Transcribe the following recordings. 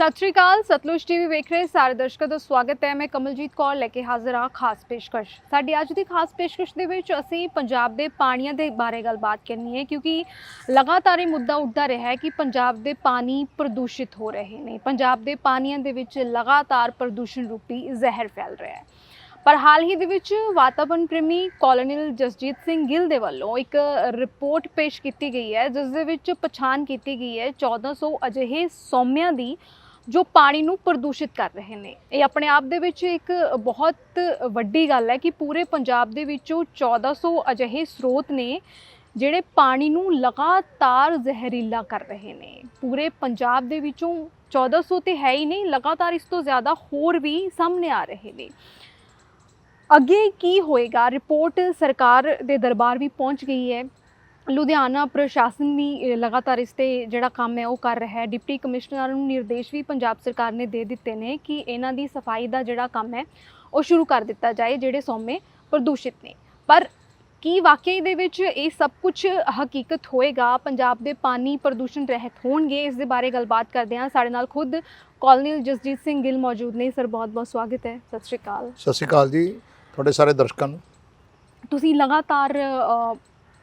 ਸਤਿ ਸ਼੍ਰੀ ਅਕਾਲ, ਸਤਲੁਜ ਟੀਵੀ ਵੇਖ ਰਹੇ ਸਾਰੇ ਦਰਸ਼ਕਾਂ ਦਾ ਸਵਾਗਤ ਹੈ। ਮੈਂ ਕਮਲਜੀਤ ਕੌਰ ਲੈ ਕੇ ਹਾਜ਼ਰ ਹਾਂ ਖਾਸ ਪੇਸ਼ਕਸ਼। ਸਾਡੀ ਅੱਜ ਦੀ ਖਾਸ ਪੇਸ਼ਕਸ਼ ਦੇ ਵਿੱਚ ਅਸੀਂ ਪੰਜਾਬ ਦੇ ਪਾਣੀਆਂ ਦੇ ਬਾਰੇ ਗੱਲਬਾਤ ਕਰਨੀ ਹੈ ਕਿਉਂਕਿ ਲਗਾਤਾਰ ਇਹ ਮੁੱਦਾ ਉੱਠਦਾ ਰਿਹਾ ਹੈ ਕਿ ਪੰਜਾਬ ਦੇ ਪਾਣੀ ਪ੍ਰਦੂਸ਼ਿਤ ਹੋ ਰਹੇ ਨੇ। ਪੰਜਾਬ ਦੇ ਪਾਣੀਆਂ ਦੇ ਵਿੱਚ ਲਗਾਤਾਰ ਪ੍ਰਦੂਸ਼ਣ ਰੂਪੀ ਜ਼ਹਿਰ ਫੈਲ ਰਿਹਾ ਹੈ। ਪਰ ਹਾਲ ਹੀ ਦੇ ਵਿੱਚ ਵਾਤਾਵਰਣ ਪ੍ਰੇਮੀ ਕੋਲੋਨਲ ਜਸਜੀਤ ਸਿੰਘ ਗਿੱਲ ਦੇ ਵੱਲੋਂ ਇੱਕ ਰਿਪੋਰਟ ਪੇਸ਼ ਕੀਤੀ ਗਈ ਹੈ, ਜਿਸ ਦੇ ਵਿੱਚ ਪਛਾਣ ਕੀਤੀ ਗਈ ਹੈ। 1400 ਅਜਿਹੇ ਸੌਮਿਆਂ ਦੀ ਜੋ ਪਾਣੀ ਨੂੰ ਪ੍ਰਦੂਸ਼ਿਤ ਕਰ ਰਹੇ ਨੇ। ਇਹ ਆਪਣੇ ਆਪ ਦੇ ਵਿੱਚ ਇੱਕ ਬਹੁਤ ਵੱਡੀ ਗੱਲ ਹੈ ਕਿ ਪੂਰੇ ਪੰਜਾਬ ਦੇ ਵਿੱਚੋਂ 1400 ਅਜਿਹੇ ਸਰੋਤ ਨੇ ਜਿਹੜੇ ਪਾਣੀ ਨੂੰ ਲਗਾਤਾਰ ਜ਼ਹਿਰੀਲਾ ਕਰ ਰਹੇ ਨੇ। ਪੂਰੇ ਪੰਜਾਬ ਦੇ ਵਿੱਚੋਂ 1400 ਤੇ ਹੈ ਹੀ ਨਹੀਂ, ਲਗਾਤਾਰ ਇਸ ਤੋਂ ਜ਼ਿਆਦਾ ਹੋਰ ਵੀ ਸਾਹਮਣੇ ਆ ਰਹੇ ਨੇ। ਅੱਗੇ ਕੀ ਹੋਏਗਾ? ਰਿਪੋਰਟ ਸਰਕਾਰ ਦੇ ਦਰਬਾਰ ਵੀ ਪਹੁੰਚ ਗਈ ਹੈ। ਲੁਧਿਆਣਾ ਪ੍ਰਸ਼ਾਸਨ ਵੀ ਲਗਾਤਾਰ ਇਸ ਤੇ ਜਿਹੜਾ ਕੰਮ ਹੈ ਉਹ ਕਰ ਰਿਹਾ ਹੈ। ਡਿਪਟੀ ਕਮਿਸ਼ਨਰ ਨੂੰ ਨਿਰਦੇਸ਼ ਵੀ ਪੰਜਾਬ ਸਰਕਾਰ ਨੇ ਦੇ ਦਿੱਤੇ ਨੇ ਕਿ ਇਹਨਾਂ ਦੀ ਸਫ਼ਾਈ ਦਾ ਜਿਹੜਾ ਕੰਮ ਹੈ ਉਹ ਸ਼ੁਰੂ ਕਰ ਦਿੱਤਾ ਜਾਏ ਜਿਹੜੇ ਸੌਮੇ ਪ੍ਰਦੂਸ਼ਿਤ ਨੇ। ਪਰ ਕੀ ਵਾਕਈ ਦੇ ਵਿੱਚ ਇਹ ਸਭ ਕੁਝ ਹਕੀਕਤ ਹੋਏਗਾ? ਪੰਜਾਬ ਦੇ ਪਾਣੀ ਪ੍ਰਦੂਸ਼ਣ ਰਹਿਤ ਹੋਣਗੇ? ਇਸ ਦੇ ਬਾਰੇ ਗੱਲਬਾਤ ਕਰਦੇ ਹਾਂ। ਸਾਡੇ ਨਾਲ ਖੁਦ ਕੋਲੋਨਲ ਜਸਜੀਤ ਸਿੰਘ ਗਿੱਲ ਮੌਜੂਦ ਨੇ। ਸਰ ਬਹੁਤ ਬਹੁਤ ਸਵਾਗਤ ਹੈ। ਸਤਿ ਸ਼੍ਰੀ ਅਕਾਲ। ਸਤਿ ਸ਼੍ਰੀ ਅਕਾਲ ਜੀ ਤੁਹਾਡੇ ਸਾਰੇ ਦਰਸ਼ਕਾਂ ਨੂੰ। ਤੁਸੀਂ ਲਗਾਤਾਰ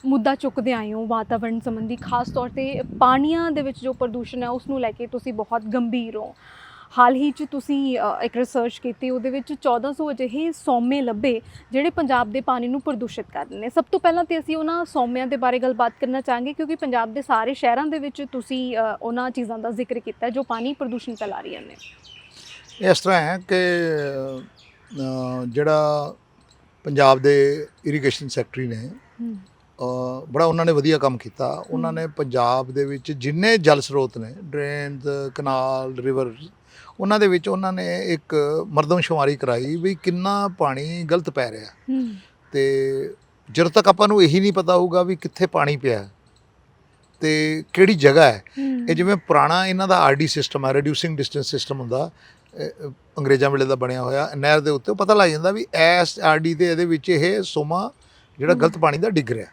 ਮੁੱਦਾ ਚੁੱਕਦੇ ਆਏ ਹੋ ਵਾਤਾਵਰਣ ਸੰਬੰਧੀ ਖਾਸ ਤੌਰ ਤੇ ਪਾਣੀਆਂ ਦੇ ਵਿੱਚ ਜੋ ਪ੍ਰਦੂਸ਼ਣ ਹੈ ਉਸ ਨੂੰ ਲੈ ਕੇ ਤੁਸੀਂ ਬਹੁਤ ਗੰਭੀਰ ਹੋ। ਹਾਲ ਹੀ ਚ ਤੁਸੀਂ ਇੱਕ ਰਿਸਰਚ ਕੀਤੀ ਉਹਦੇ ਵਿੱਚ 1400 ਅਜਿਹੇ ਸੌਮੇ ਲੱਭੇ ਜਿਹੜੇ ਪੰਜਾਬ ਦੇ ਪਾਣੀ ਨੂੰ ਪ੍ਰਦੂਸ਼ਿਤ ਕਰਦੇ ਨੇ ਸਭ ਤੋਂ ਪਹਿਲਾਂ ਤੇ ਅਸੀਂ ਉਹਨਾਂ ਸੌਮਿਆਂ ਦੇ ਬਾਰੇ ਗੱਲਬਾਤ ਕਰਨਾ ਚਾਹਾਂਗੇ ਕਿਉਂਕਿ ਪੰਜਾਬ ਦੇ ਸਾਰੇ ਸ਼ਹਿਰਾਂ ਦੇ ਵਿੱਚ ਤੁਸੀਂ ਉਹਨਾਂ ਚੀਜ਼ਾਂ ਦਾ ਜ਼ਿਕਰ ਕੀਤਾ ਜੋ ਪਾਣੀ ਪ੍ਰਦੂਸ਼ਣ ਫੈਲਾ ਰਹੀਆਂ ਨੇ। ਇਸ ਤਰ੍ਹਾਂ ਹੈ ਕਿ ਜਿਹੜਾ ਪੰਜਾਬ ਦੇ ਇਰੀਗੇਸ਼ਨ ਸੈਕਟਰੀ ਨੇ ਬੜਾ ਉਹਨਾਂ ਨੇ ਵਧੀਆ ਕੰਮ ਕੀਤਾ। ਉਹਨਾਂ ਨੇ ਪੰਜਾਬ ਦੇ ਵਿੱਚ ਜਿੰਨੇ ਜਲ ਸਰੋਤ ਨੇ ਡਰੇਨਸ ਕਨਾਲ ਰਿਵਰ ਉਹਨਾਂ ਦੇ ਵਿੱਚ ਉਹਨਾਂ ਨੇ ਇੱਕ ਮਰਦਮਸ਼ੁਮਾਰੀ ਕਰਾਈ ਵੀ ਕਿੰਨਾ ਪਾਣੀ ਗਲਤ ਪੈ ਰਿਹਾ। ਤੇ ਜਦੋਂ ਤੱਕ ਆਪਾਂ ਨੂੰ ਇਹੀ ਨਹੀਂ ਪਤਾ ਹੋਊਗਾ ਵੀ ਕਿੱਥੇ ਪਾਣੀ ਪਿਆ ਤੇ ਕਿਹੜੀ ਜਗ੍ਹਾ ਹੈ। ਇਹ ਜਿਵੇਂ ਪੁਰਾਣਾ ਇਹਨਾਂ ਦਾ ਆਰਡੀ ਸਿਸਟਮ ਹੈ ਰਿਡਿਊਸਿੰਗ ਡਿਸਟੈਂਸ ਸਿਸਟਮ ਹੁੰਦਾ। ਅੰਗਰੇਜ਼ਾਂ ਵੇਲੇ ਦਾ ਬਣਿਆ ਹੋਇਆ ਨਹਿਰ ਦੇ ਉੱਤੇ ਪਤਾ ਲੱਗ ਜਾਂਦਾ ਵੀ ਐਸ ਆਰਡੀ ਦੇ ਇਹਦੇ ਵਿੱਚ ਇਹ ਸੋਮਾ ਜਿਹੜਾ। ਗਲਤ ਪਾਣੀ ਦਾ ਡਿੱਗ ਰਿਹਾ।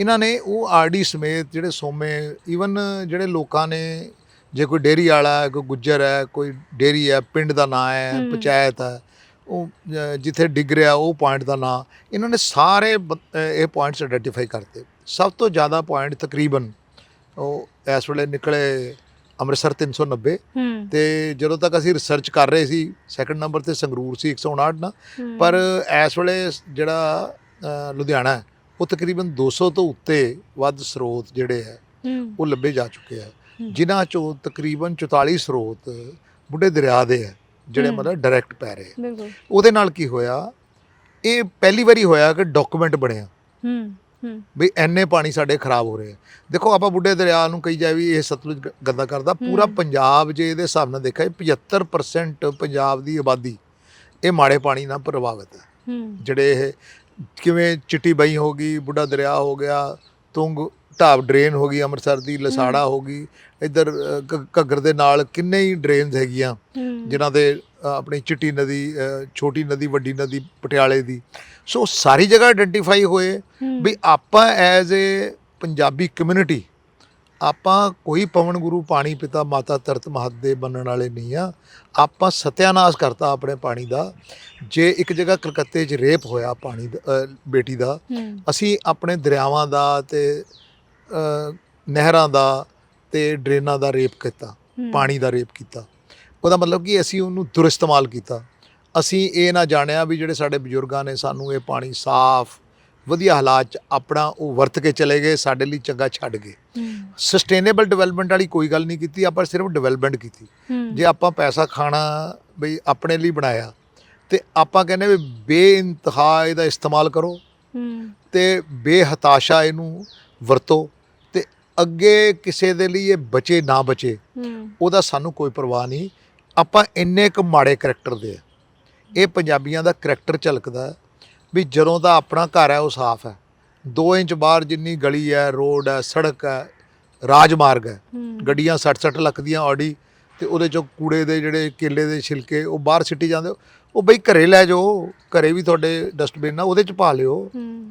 ਇਹਨਾਂ ਨੇ ਉਹ ਆਰਡੀ ਸਮੇਤ ਜਿਹੜੇ ਸੋਮੇ ਈਵਨ ਜਿਹੜੇ ਲੋਕਾਂ ਨੇ ਜੇ ਕੋਈ ਡੇਰੀ ਵਾਲਾ ਹੈ ਕੋਈ ਗੁੱਜਰ ਹੈ ਕੋਈ ਡੇਰੀ ਹੈ ਪਿੰਡ ਦਾ ਨਾਂ ਹੈ। ਪੰਚਾਇਤ ਹੈ ਉਹ ਜਿੱਥੇ ਡਿੱਗ ਰਿਹਾ ਉਹ ਪੁਆਇੰਟ ਦਾ ਨਾਂ ਇਹਨਾਂ ਨੇ ਸਾਰੇ ਇਹ ਪੁਆਇੰਟਸ ਆਇਡੈਂਟੀਫਾਈ ਕਰਤੇ ਸਭ ਤੋਂ ਜ਼ਿਆਦਾ ਪੁਆਇੰਟ ਤਕਰੀਬਨ ਉਹ ਇਸ ਵੇਲੇ ਨਿਕਲੇ ਅੰਮ੍ਰਿਤਸਰ 390 ਹੂੰ ਤੇ ਜਦੋਂ ਤੱਕ ਅਸੀਂ ਰਿਸਰਚ ਕਰ ਰਹੇ ਸੀ ਸੈਕੰਡ ਨੰਬਰ ਤੇ ਸੰਗਰੂਰ ਸੀ 159 ਨਾ। ਪਰ ਇਸ ਵੇਲੇ ਜਿਹੜਾ ਲੁਧਿਆਣਾ ਹੈ ਉਹ ਤਕਰੀਬਨ 200 ਤੋਂ ਉੱਤੇ ਵੱਧ ਸਰੋਤ ਜਿਹੜੇ ਹੈ। ਉਹ ਲੱਭੇ ਜਾ ਚੁੱਕੇ ਆ। ਹੂੰ। ਜਿਨ੍ਹਾਂ ਚੋਂ ਤਕਰੀਬਨ 44 ਸਰੋਤ ਬੁੱਢੇ ਦਰਿਆ ਦੇ ਹੈ ਜਿਹੜੇ। ਮਤਲਬ ਡਾਇਰੈਕਟ ਪੈ ਰਹੇ ਉਹਦੇ ਨਾਲ ਕੀ ਹੋਇਆ ਇਹ ਪਹਿਲੀ ਵਾਰੀ ਹੋਇਆ ਕਿ ਡਾਕੂਮੈਂਟ ਬਣਿਆ। ਹੂੰ ਹੂੰ। ਵੀ ਐਨੇ ਪਾਣੀ ਸਾਡੇ ਖਰਾਬ ਹੋ ਰਹੇ ਦੇਖੋ ਆਪਾਂ ਬੁੱਢੇ ਦਰਿਆ ਨੂੰ ਕਹੀ ਜਾਏ ਵੀ ਇਹ ਸਤਲੁਜ ਗੰਦਾ ਕਰਦਾ ਪੂਰਾ। ਪੰਜਾਬ ਜੇ ਇਹਦੇ ਹਿਸਾਬ ਨਾਲ ਦੇਖਿਆ 75% ਪੰਜਾਬ ਦੀ ਆਬਾਦੀ ਇਹ ਮਾੜੇ ਪਾਣੀ ਨਾਲ ਪ੍ਰਭਾਵਿਤ ਹੂੰ। ਜਿਹੜੇ ਇਹ ਕਿਵੇਂ ਚਿੱਟੀ ਬਈ ਹੋ ਗਈ ਬੁੱਢਾ ਦਰਿਆ ਹੋ ਗਿਆ ਤੁੰਗ ਢਾਬ ਡਰੇਨ ਹੋ ਗਈ ਅੰਮ੍ਰਿਤਸਰ ਦੀ ਲਸਾੜਾ ਹੋ ਗਈ ਇੱਧਰ ਅ, ਘੱਗਰ ਦੇ ਨਾਲ ਕਿੰਨੇ ਹੀ ਡਰੇਨਸ ਹੈਗੀਆਂ ਜਿਨ੍ਹਾਂ ਦੇ ਅ, ਆਪਣੀ ਚਿੱਟੀ ਨਦੀ ਅ, ਛੋਟੀ ਨਦੀ ਵੱਡੀ ਨਦੀ ਪਟਿਆਲੇ ਦੀ ਸੋ ਸਾਰੀ ਜਗ੍ਹਾ ਆਇਡੈਂਟੀਫਾਈ ਹੋਏ। ਵੀ ਆਪਾਂ ਐਜ਼ ਏ ਪੰਜਾਬੀ ਕਮਿਊਨਿਟੀ ਆਪਾਂ ਕੋਈ ਪਵਨ ਗੁਰੂ ਪਾਣੀ ਪਿਤਾ ਮਾਤਾ ਤਰਤ ਮਹਤ ਦੇ ਬੰਨਣ ਵਾਲੇ ਨਹੀਂ ਆ। ਆਪਾਂ ਸਤਿਆਨਾਸ਼ ਕਰਤਾ ਆਪਣੇ ਪਾਣੀ ਦਾ। ਜੇ ਇੱਕ ਜਗ੍ਹਾ ਕਲਕੱਤੇ 'ਚ ਰੇਪ ਹੋਇਆ ਪਾਣੀ ਬੇਟੀ ਦਾ ਅਸੀਂ ਆਪਣੇ ਦਰਿਆਵਾਂ ਦਾ ਤੇ ਨਹਿਰਾਂ ਦਾ ਤੇ ਡਰੇਨਾਂ ਦਾ ਰੇਪ ਕੀਤਾ। ਪਾਣੀ ਦਾ ਰੇਪ ਕੀਤਾ। ਉਹਦਾ ਮਤਲਬ ਕਿ ਅਸੀਂ ਉਹਨੂੰ ਦੁਰਇਸਤੇਮਾਲ ਕੀਤਾ। ਅਸੀਂ ਇਹ ਨਾ ਜਾਣਿਆ ਵੀ ਜਿਹੜੇ ਸਾਡੇ ਬਜ਼ੁਰਗਾਂ ਨੇ ਸਾਨੂੰ ਇਹ ਪਾਣੀ ਸਾਫ਼ ਵਧੀਆ ਹਾਲਾਤ 'ਚ ਆਪਣਾ ਉਹ ਵਰਤ ਕੇ ਚਲੇ ਗਏ ਸਾਡੇ ਲਈ ਚੰਗਾ ਛੱਡ ਗਏ। ਸਸਟੇਨੇਬਲ ਡਿਵੈਲਪਮੈਂਟ ਵਾਲੀ ਕੋਈ ਗੱਲ ਨਹੀਂ ਕੀਤੀ ਆਪਾਂ ਸਿਰਫ ਡਿਵੈਲਪਮੈਂਟ ਕੀਤੀ। ਜੇ ਆਪਾਂ ਪੈਸਾ ਖਾਣਾ ਬਈ ਆਪਣੇ ਲਈ ਬਣਾਇਆ ਤੇ ਆਪਾਂ ਕਹਿੰਦੇ ਵੀ ਬੇਇੰਤਹਾ ਇਹਦਾ ਇਸਤੇਮਾਲ ਕਰੋ ਤੇ ਬੇਹਤਾਸ਼ਾ ਇਹਨੂੰ ਵਰਤੋ ਤੇ ਅੱਗੇ ਕਿਸੇ ਦੇ ਲਈ ਇਹ ਬਚੇ ਨਾ ਬਚੇ ਉਹਦਾ ਸਾਨੂੰ ਕੋਈ ਪਰਵਾਹ ਨਹੀਂ। ਆਪਾਂ ਇੰਨੇ ਕੁ ਮਾੜੇ ਕਰੈਕਟਰ ਦੇ ਇਹ ਪੰਜਾਬੀਆਂ ਦਾ ਕਰੈਕਟਰ ਝਲਕਦਾ। ਵੀ ਜਦੋਂ ਦਾ ਆਪਣਾ ਘਰ ਹੈ ਉਹ ਸਾਫ਼ ਹੈ। 2 ਇੰਚ ਬਾਹਰ ਜਿੰਨੀ ਗਲੀ ਹੈ ਰੋਡ ਹੈ ਸੜਕ ਹੈ ਰਾਜਮਾਰਗ ਹੈ। ਗੱਡੀਆਂ 60-60 ਲੱਖ ਦੀਆਂ ਆਡੀ ਤੇ ਉਹਦੇ ਚੋਂ ਕੂੜੇ ਦੇ ਜਿਹੜੇ ਕੇਲੇ ਦੇ ਛਿਲਕੇ ਉਹ ਬਾਹਰ ਸਿੱਟੀ ਜਾਂਦੇ ਉਹ ਬਈ ਘਰੇ ਲੈ ਜਾਓ ਘਰੇ ਵੀ ਤੁਹਾਡੇ ਡਸਟਬਿਨ ਆ ਉਹਦੇ ਚ ਪਾ ਲਿਓ।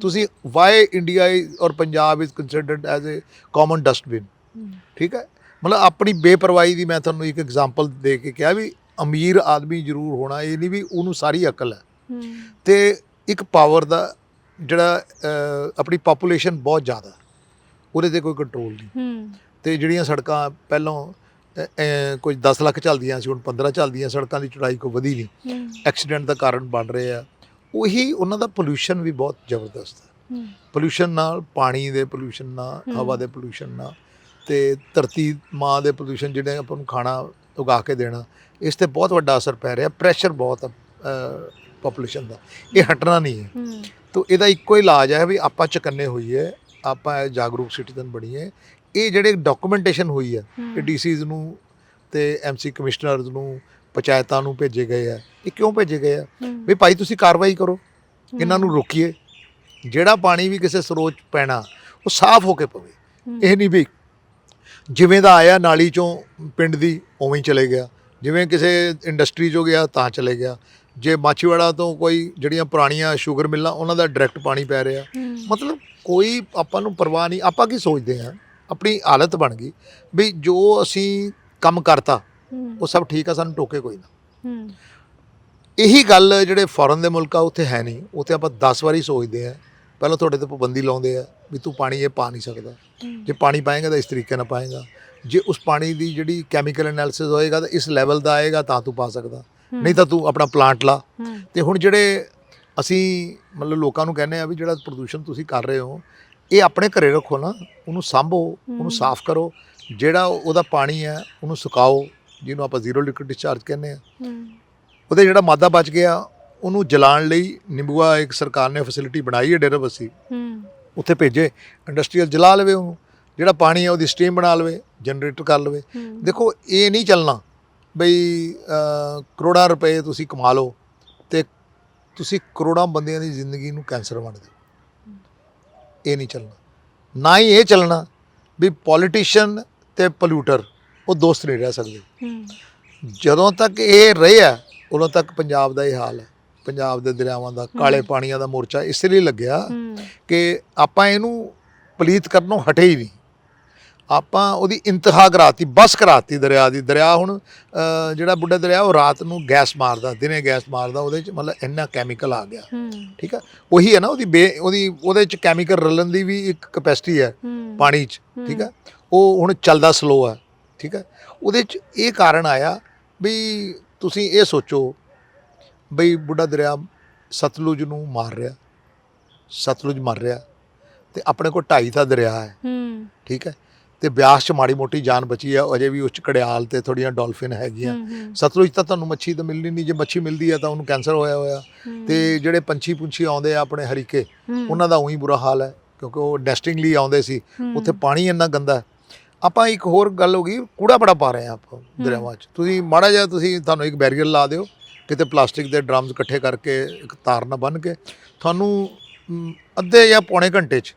ਤੁਸੀਂ ਵਾਈ ਇੰਡੀਆ ਔਰ Punjab is considered as a common dustbin ਠੀਕ ਹੈ? ਮਤਲਬ ਆਪਣੀ ਬੇਪਰਵਾਹੀ ਦੀ ਮੈਂ ਤੁਹਾਨੂੰ ਇੱਕ ਐਗਜ਼ਾਮਪਲ ਦੇ ਕੇ ਕਿਹਾ ਵੀ ਅਮੀਰ ਆਦਮੀ ਜ਼ਰੂਰ ਹੋਣਾ ਇਹ ਨਹੀਂ ਵੀ ਉਹਨੂੰ ਸਾਰੀ ਅਕਲ ਹੂੰ। ਤੇ ਇੱਕ ਪਾਵਰ ਦਾ ਜਿਹੜਾ ਆਪਣੀ ਪਾਪੂਲੇਸ਼ਨ ਬਹੁਤ ਜ਼ਿਆਦਾ। ਉਹਦੇ ਤੇ ਕੋਈ ਕੰਟਰੋਲ ਨਹੀਂ। ਹੂੰ। ਤੇ ਜਿਹੜੀਆਂ ਸੜਕਾਂ ਪਹਿਲਾਂ ਕੁਝ 10 ਲੱਖ ਚੱਲਦੀਆਂ ਸੀ ਹੁਣ 15 ਚੱਲਦੀਆਂ ਸੜਕਾਂ ਦੀ ਚੌੜਾਈ ਕੋਈ ਵਧੀ ਨਹੀਂ। ਐਕਸੀਡੈਂਟ ਦਾ ਕਾਰਨ ਬਣ ਰਹੇ ਆ। ਉਹੀ ਉਹਨਾਂ ਦਾ ਪੋਲੂਸ਼ਨ ਵੀ ਬਹੁਤ ਜ਼ਬਰਦਸਤ ਹੈ। ਪੋਲੂਸ਼ਨ ਨਾਲ ਪਾਣੀ ਦੇ ਪੋਲੂਸ਼ਨ ਨਾਲ। ਹਵਾ ਦੇ ਪੋਲੂਸ਼ਨ ਨਾਲ ਤੇ ਧਰਤੀ ਮਾਂ ਦੇ ਪੋਲੂਸ਼ਨ ਜਿਹੜੇ ਆਪਾਂ ਨੂੰ ਖਾਣਾ ਉਗਾ ਕੇ ਦੇਣਾ ਇਸ ਤੇ ਬਹੁਤ ਵੱਡਾ ਅਸਰ ਪੈ ਰਿਹਾ। ਪ੍ਰੈਸ਼ਰ ਬਹੁਤ ਪੋਪੂਲੇਸ਼ਨ ਦਾ। ਇਹ ਹਟਣਾ ਨਹੀਂ ਹੈ। ਤੋ ਇਹਦਾ ਇੱਕੋ ਹੀ ਇਲਾਜ ਹੈ ਵੀ ਆਪਾਂ ਚਕੰਨੇ ਹੋਈਏ ਆਪਾਂ ਜਾਗਰੂਕ ਸਿਟੀਜ਼ਨ ਬਣੀਏ। ਇਹ ਜਿਹੜੇ ਡਾਕੂਮੈਂਟੇਸ਼ਨ ਹੋਈ ਹੈ ਕਿ ਡੀਸੀਜ਼ ਨੂੰ ਤੇ ਐਮਸੀ ਕਮਿਸ਼ਨਰਸ ਨੂੰ ਪੰਚਾਇਤਾਂ ਨੂੰ ਭੇਜੇ ਗਏ ਆ ਇਹ ਕਿਉਂ ਭੇਜੇ ਗਏ ਆ ਵੀ ਭਾਈ ਤੁਸੀਂ ਕਾਰਵਾਈ ਕਰੋ ਇਹਨਾਂ ਨੂੰ ਰੋਕੀਏ। ਜਿਹੜਾ ਪਾਣੀ ਵੀ ਕਿਸੇ ਸਰੋਤ 'ਚ ਪੈਣਾ ਉਹ ਸਾਫ਼ ਹੋ ਕੇ ਪਵੇ। ਇਹ ਨਹੀਂ ਵੀ ਜਿਵੇਂ ਦਾ ਆਇਆ ਨਾਲੀ ਚੋਂ ਪਿੰਡ ਦੀ ਉਵੇਂ ਹੀ ਚਲੇ ਗਿਆ। ਜਿਵੇਂ ਕਿਸੇ ਇੰਡਸਟਰੀ 'ਚੋਂ ਗਿਆ ਤਾਂ ਚਲੇ ਗਿਆ। ਜੇ ਮਾਛੀਵਾੜਾ ਤੋਂ ਕੋਈ ਜਿਹੜੀਆਂ ਪੁਰਾਣੀਆਂ ਸ਼ੂਗਰ ਮਿਲਾਂ ਉਹਨਾਂ ਦਾ ਡਾਇਰੈਕਟ ਪਾਣੀ ਪੈ ਰਿਹਾ। ਮਤਲਬ ਕੋਈ ਆਪਾਂ ਨੂੰ ਪਰਵਾਹ ਨਹੀਂ ਆਪਾਂ ਕੀ ਸੋਚਦੇ ਹਾਂ? ਆਪਣੀ ਹਾਲਤ ਬਣ ਗਈ ਵੀ ਜੋ ਅਸੀਂ ਕੰਮ ਕਰਤਾ ਉਹ ਸਭ ਠੀਕ ਆ ਸਾਨੂੰ ਟੋਕੇ ਕੋਈ ਨਾ। ਇਹੀ ਗੱਲ ਜਿਹੜੇ ਫੋਰਨ ਦੇ ਮੁਲਕ ਆ ਉੱਥੇ ਹੈ ਨਹੀਂ। ਉੱਥੇ ਆਪਾਂ 10 ਵਾਰੀ ਸੋਚਦੇ ਆ ਪਹਿਲਾਂ ਤੁਹਾਡੇ ਤੇ ਪਾਬੰਦੀ ਲਾਉਂਦੇ ਆ ਵੀ ਤੂੰ ਪਾਣੀ ਇਹ ਪਾ ਨਹੀਂ ਸਕਦਾ। ਜੇ ਪਾਣੀ ਪਾਏਗਾ ਤਾਂ ਇਸ ਤਰੀਕੇ ਨਾਲ ਪਾਏਗਾ। ਜੇ ਉਸ ਪਾਣੀ ਦੀ ਜਿਹੜੀ ਕੈਮੀਕਲ ਐਨਾਲਿਸਿਸ ਹੋਏਗਾ ਤਾਂ ਇਸ ਲੈਵਲ ਦਾ ਆਏਗਾ ਤਾਂ ਤੂੰ ਪਾ ਸਕਦਾ। ਨਹੀਂ ਤਾਂ ਤੂੰ ਆਪਣਾ ਪਲਾਂਟ ਲਾ। ਤੇ ਹੁਣ ਜਿਹੜੇ ਅਸੀਂ ਮਤਲਬ ਲੋਕਾਂ ਨੂੰ ਕਹਿੰਦੇ ਆ ਵੀ ਜਿਹੜਾ ਪ੍ਰਦੂਸ਼ਣ ਤੁਸੀਂ ਕਰ ਰਹੇ ਹੋ ਇਹ ਆਪਣੇ ਘਰੇ ਰੱਖੋ ਨਾ ਉਹਨੂੰ ਸਾਂਭੋ ਉਹਨੂੰ ਸਾਫ਼ ਕਰੋ। ਜਿਹੜਾ ਉਹਦਾ ਪਾਣੀ ਹੈ ਉਹਨੂੰ ਸੁਕਾਓ ਜਿਹਨੂੰ ਆਪਾਂ ਜ਼ੀਰੋ ਲਿਕਵਿਡ ਡਿਸਚਾਰਜ ਕਹਿੰਦੇ ਆ। ਉਹਦੇ ਜਿਹੜਾ ਮਾਦਾ ਬਚ ਗਿਆ ਉਹਨੂੰ ਜਲਾਉਣ ਲਈ ਨਿੰਬੂਆ ਇੱਕ ਸਰਕਾਰ ਨੇ ਫੈਸਿਲਿਟੀ ਬਣਾਈ ਹੈ ਡੇਰਾ ਬੱਸੀ। ਉੱਥੇ ਭੇਜੇ ਇੰਡਸਟਰੀਅਲ ਜਲਾ ਲਵੇ ਉਹਨੂੰ। ਜਿਹੜਾ ਪਾਣੀ ਹੈ ਉਹਦੀ ਸਟੀਮ ਬਣਾ ਲਵੇ ਜਨਰੇਟਰ ਕਰ ਲਵੇ। ਦੇਖੋ ਇਹ ਨਹੀਂ ਚੱਲਣਾ। ਬਈ ਕਰੋੜਾਂ ਰੁਪਏ ਤੁਸੀਂ ਕਮਾ ਲਓ ਤੇ ਤੁਸੀਂ ਕਰੋੜਾਂ ਬੰਦਿਆਂ ਦੀ ਜ਼ਿੰਦਗੀ ਨੂੰ ਕੈਂਸਰ ਬਣ ਦਿਓ। ਇਹ ਨਹੀਂ ਚੱਲਣਾ। ਨਾ ਹੀ ਇਹ ਚੱਲਣਾ ਵੀ ਪੋਲੀਟੀਸ਼ੀਅਨ ਤੇ ਪੋਲੂਟਰ ਉਹ ਦੋਸਤ ਨਹੀਂ ਰਹਿ ਸਕਦੇ। ਜਦੋਂ ਤੱਕ ਇਹ ਰਹੇ ਆ ਉਦੋਂ ਤੱਕ ਪੰਜਾਬ ਦਾ ਇਹ ਹਾਲ ਹੈ। ਪੰਜਾਬ ਦੇ ਦਰਿਆਵਾਂ ਦਾ ਕਾਲੇ ਪਾਣੀਆਂ ਦਾ ਮੋਰਚਾ ਇਸ ਲਈ ਲੱਗਿਆ ਕਿ ਆਪਾਂ ਇਹਨੂੰ ਪਲੀਤ ਕਰਨੋਂ ਹਟੇ ਹੀ ਨਹੀਂ। ਆਪਾਂ ਉਹਦੀ ਇੰਤਹਾ ਕਰਾਤੀ ਬਸ ਕਰਾਤੀ ਦਰਿਆ ਦੀ। ਦਰਿਆ ਹੁਣ ਜਿਹੜਾ ਬੁੱਢਾ ਦਰਿਆ ਉਹ ਰਾਤ ਨੂੰ ਗੈਸ ਮਾਰਦਾ ਦਿਨੇ ਗੈਸ ਮਾਰਦਾ ਉਹਦੇ ਚ ਮਤਲਬ ਇੰਨਾ ਕੈਮੀਕਲ ਆ ਗਿਆ। ਠੀਕ ਹੈ ਉਹੀ ਹੈ ਨਾ ਉਹਦੀ ਉਹਦੀ ਉਹਦੇ ਚ ਕੈਮੀਕਲ ਰਲਣ ਦੀ ਵੀ ਇੱਕ ਕਪੈਸਿਟੀ ਹੈ ਪਾਣੀ 'ਚ ਠੀਕ ਹੈ ਉਹ ਹੁਣ ਚੱਲਦਾ ਸਲੋ ਹੈ ਠੀਕ ਹੈ ਉਹਦੇ 'ਚ ਇਹ ਕਾਰਨ ਆਇਆ ਵੀ ਤੁਸੀਂ ਇਹ ਸੋਚੋ ਬਈ ਬੁੱਢਾ ਦਰਿਆ ਸਤਲੁਜ ਨੂੰ ਮਾਰ ਰਿਹਾ ਸਤਲੁਜ ਮਰ ਰਿਹਾ ਤੇ ਆਪਣੇ ਕੋਲ ਢਾਈ ਤਾਂ ਦਰਿਆ ਹੈ। ਠੀਕ ਹੈ? ਤੇ ਬਿਆਸ 'ਚ ਮਾੜੀ ਮੋਟੀ ਜਾਨ ਬਚੀ ਹੈ ਅਜੇ ਵੀ ਉਸ 'ਚ ਕੜਿਆਲ ਤੇ ਥੋੜੀਆਂ ਡਾਲਫਿਨ ਹੈਗੀਆਂ। ਸਤਲੁਜ ਤਾਂ ਤੁਹਾਨੂੰ ਮੱਛੀ ਤਾਂ ਮਿਲਣੀ ਨਹੀਂ ਜੇ ਮੱਛੀ ਮਿਲਦੀ ਹੈ ਤਾਂ ਉਹਨੂੰ ਕੈਂਸਰ ਹੋਇਆ ਹੋਇਆ। ਤੇ ਜਿਹੜੇ ਪੰਛੀ ਪੁੰਛੀ ਆਉਂਦੇ ਆ ਆਪਣੇ ਹਰੀਕੇ ਉਹਨਾਂ ਦਾ ਉਹੀ ਬੁਰਾ ਹਾਲ ਹੈ ਕਿਉਂਕਿ ਉਹ ਨੈਸਟਿੰਗ ਲਈ ਆਉਂਦੇ ਸੀ। ਉੱਥੇ ਪਾਣੀ ਇੰਨਾ ਗੰਦਾ। ਆਪਾਂ ਇੱਕ ਹੋਰ ਗੱਲ ਹੋ ਗਈ ਕੂੜਾ ਬੜਾ ਪਾ ਰਹੇ ਆ ਆਪਾਂ ਦਰਿਆਵਾਂ 'ਚ। ਤੁਸੀਂ ਮਾੜਾ ਜਿਹਾ ਤੁਸੀਂ ਤੁਹਾਨੂੰ ਇੱਕ ਬੈਰੀਅਰ ਲਾ ਦਿਓ ਕਿਤੇ ਪਲਾਸਟਿਕ ਦੇ ਡਰਮਸ ਇਕੱਠੇ ਕਰਕੇ ਇੱਕ ਤਾਰ ਨਾਲ ਬੰਨ੍ਹ ਕੇ ਤੁਹਾਨੂੰ ਅੱਧੇ ਜਾਂ ਪੌਣੇ ਘੰਟੇ 'ਚ